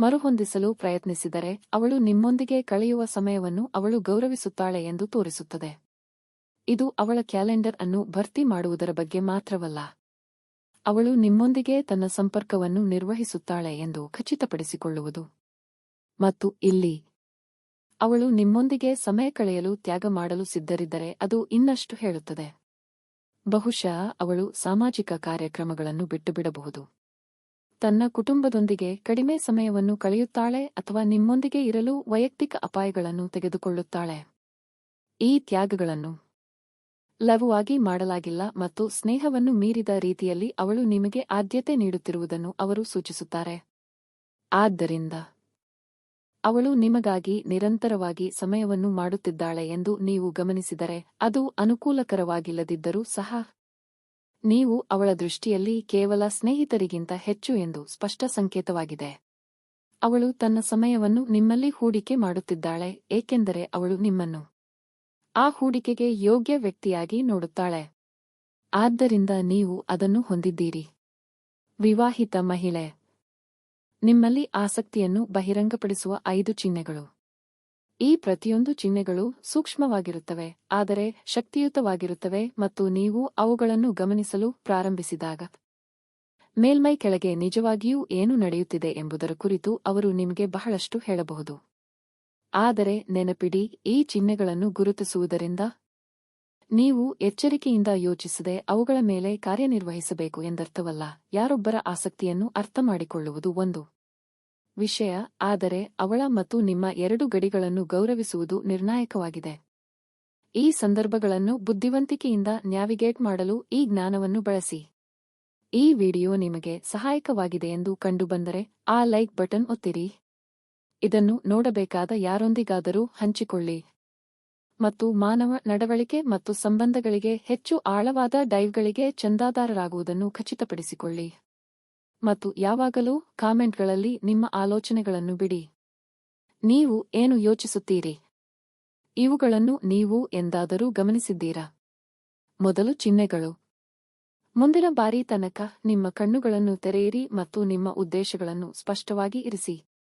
ಮರುಹೊಂದಿಸಲು ಪ್ರಯತ್ನಿಸಿದರೆ ಅವಳು ನಿಮ್ಮೊಂದಿಗೆ ಕಳೆಯುವ ಸಮಯವನ್ನು ಅವಳು ಗೌರವಿಸುತ್ತಾಳೆ ಎಂದು ತೋರಿಸುತ್ತದೆ. ಇದು ಅವಳ ಕ್ಯಾಲೆಂಡರ್ ಅನ್ನು ಭರ್ತಿ ಮಾಡುವುದರ ಬಗ್ಗೆ ಮಾತ್ರವಲ್ಲ. ಅವಳು ನಿಮ್ಮೊಂದಿಗೆ ತನ್ನ ಸಂಪರ್ಕವನ್ನು ನಿರ್ವಹಿಸುತ್ತಾಳೆ ಎಂದು ಖಚಿತಪಡಿಸಿಕೊಳ್ಳುವುದು. ಮತ್ತು ಇಲ್ಲಿ ಅವಳು ನಿಮ್ಮೊಂದಿಗೆ ಸಮಯ ಕಳೆಯಲು ತ್ಯಾಗ ಮಾಡಲು ಸಿದ್ಧರಿದ್ದರೆ ಅದು ಇನ್ನಷ್ಟು ಹೇಳುತ್ತದೆ. ಬಹುಶಃ ಅವಳು ಸಾಮಾಜಿಕ ಕಾರ್ಯಕ್ರಮಗಳನ್ನು ಬಿಟ್ಟುಬಿಡಬಹುದು. ತನ್ನ ಕುಟುಂಬದೊಂದಿಗೆ ಕಡಿಮೆ ಸಮಯವನ್ನು ಕಳೆಯುತ್ತಾಳೆ ಅಥವಾ ನಿಮ್ಮೊಂದಿಗೆ ಇರಲು ವೈಯಕ್ತಿಕ ಅಪಾಯಗಳನ್ನು ತೆಗೆದುಕೊಳ್ಳುತ್ತಾಳೆ. ಈ ತ್ಯಾಗಗಳನ್ನು ಲಘುವಾಗಿ ಮಾಡಲಾಗಿಲ್ಲ ಮತ್ತು ಸ್ನೇಹವನ್ನು ಮೀರಿದ ರೀತಿಯಲ್ಲಿ ಅವಳು ನಿಮಗೆ ಆದ್ಯತೆ ನೀಡುತ್ತಿರುವುದನ್ನು ಅವರು ಸೂಚಿಸುತ್ತಾರೆ. ಆದ್ದರಿಂದ ಅವಳು ನಿಮಗಾಗಿ ನಿರಂತರವಾಗಿ ಸಮಯವನ್ನು ಮಾಡುತ್ತಿದ್ದಾಳೆ ಎಂದು ನೀವು ಗಮನಿಸಿದರೆ ಅದು ಅನುಕೂಲಕರವಾಗಿಲ್ಲದಿದ್ದರೂ ಸಹ. ನೀವು ಅವಳ ದೃಷ್ಟಿಯಲ್ಲಿ ಕೇವಲ ಸ್ನೇಹಿತರಿಗಿಂತ ಹೆಚ್ಚು ಎಂದು ಸ್ಪಷ್ಟ ಸಂಕೇತವಾಗಿದೆ. ಅವಳು ತನ್ನ ಸಮಯವನ್ನು ನಿಮ್ಮಲ್ಲಿ ಹೂಡಿಕೆ ಮಾಡುತ್ತಿದ್ದಾಳೆ, ಏಕೆಂದರೆ ಅವಳು ನಿಮ್ಮನ್ನು ಆ ಹೂಡಿಕೆಗೆ ಯೋಗ್ಯ ವ್ಯಕ್ತಿಯಾಗಿ ನೋಡುತ್ತಾಳೆ. ಆದ್ದರಿಂದ ನೀವು ಅದನ್ನು ಹೊಂದಿದ್ದೀರಿ. ವಿವಾಹಿತ ಮಹಿಳೆ ನಿಮ್ಮಲ್ಲಿ ಆಸಕ್ತಿಯನ್ನು ಬಹಿರಂಗಪಡಿಸುವ ಐದು ಚಿಹ್ನೆಗಳು. ಈ ಪ್ರತಿಯೊಂದು ಚಿಹ್ನೆಗಳು ಸೂಕ್ಷ್ಮವಾಗಿರುತ್ತವೆ, ಆದರೆ ಶಕ್ತಿಯುತವಾಗಿರುತ್ತವೆ ಮತ್ತು ನೀವು ಅವುಗಳನ್ನು ಗಮನಿಸಲು ಪ್ರಾರಂಭಿಸಿದಾಗ ಮೇಲ್ಮೈ ಕೆಳಗೆ ನಿಜವಾಗಿಯೂ ಏನು ನಡೆಯುತ್ತಿದೆ ಎಂಬುದರ ಕುರಿತು ಅವರು ನಿಮಗೆ ಬಹಳಷ್ಟು ಹೇಳಬಹುದು. ಆದರೆ ನೆನಪಿಡಿ, ಈ ಚಿಹ್ನೆಗಳನ್ನು ಗುರುತಿಸುವುದರಿಂದ ನೀವು ಎಚ್ಚರಿಕೆಯಿಂದ ಯೋಚಿಸದೆ ಅವುಗಳ ಮೇಲೆ ಕಾರ್ಯನಿರ್ವಹಿಸಬೇಕು ಎಂದರ್ಥವಲ್ಲ. ಯಾರೊಬ್ಬರ ಆಸಕ್ತಿಯನ್ನು ಅರ್ಥಮಾಡಿಕೊಳ್ಳುವುದು ಒಂದು ವಿಷಯ, ಆದರೆ ಅವಳ ಮತ್ತು ನಿಮ್ಮ ಎರಡು ಗಡಿಗಳನ್ನು ಗೌರವಿಸುವುದು ನಿರ್ಣಾಯಕವಾಗಿದೆ. ಈ ಸಂದರ್ಭಗಳನ್ನು ಬುದ್ಧಿವಂತಿಕೆಯಿಂದ ನ್ಯಾವಿಗೇಟ್ ಮಾಡಲು ಈ ಜ್ಞಾನವನ್ನು ಬಳಸಿ. ಈ ವಿಡಿಯೋ ನಿಮಗೆ ಸಹಾಯಕವಾಗಿದೆ ಎಂದು ಕಂಡುಬಂದರೆ ಆ ಲೈಕ್ ಬಟನ್ ಒತ್ತಿರಿ. ಇದನ್ನು ನೋಡಬೇಕಾದ ಯಾರೊಂದಿಗಾದರೂ ಹಂಚಿಕೊಳ್ಳಿ. ಮತ್ತು ಮಾನವ ನಡವಳಿಕೆ ಮತ್ತು ಸಂಬಂಧಗಳಿಗೆ ಹೆಚ್ಚು ಆಳವಾದ ಡೈವ್ಗಳಿಗೆ ಚಂದಾದಾರರಾಗುವುದನ್ನು ಖಚಿತಪಡಿಸಿಕೊಳ್ಳಿ. ಮತ್ತು ಯಾವಾಗಲೂ ಕಾಮೆಂಟ್ಗಳಲ್ಲಿ ನಿಮ್ಮ ಆಲೋಚನೆಗಳನ್ನು ಬಿಡಿ. ನೀವು ಏನು ಯೋಚಿಸುತ್ತೀರಿ? ಇವುಗಳನ್ನು ನೀವು ಎಂದಾದರೂ ಗಮನಿಸಿದ್ದೀರಾ? ಮೊದಲು ಚಿಹ್ನೆಗಳು. ಮುಂದಿನ ಬಾರಿ ತನಕ ನಿಮ್ಮ ಕಣ್ಣುಗಳನ್ನು ತೆರೆಯಿರಿ ಮತ್ತು ನಿಮ್ಮ ಉದ್ದೇಶಗಳನ್ನು ಸ್ಪಷ್ಟವಾಗಿ ಇರಿಸಿ.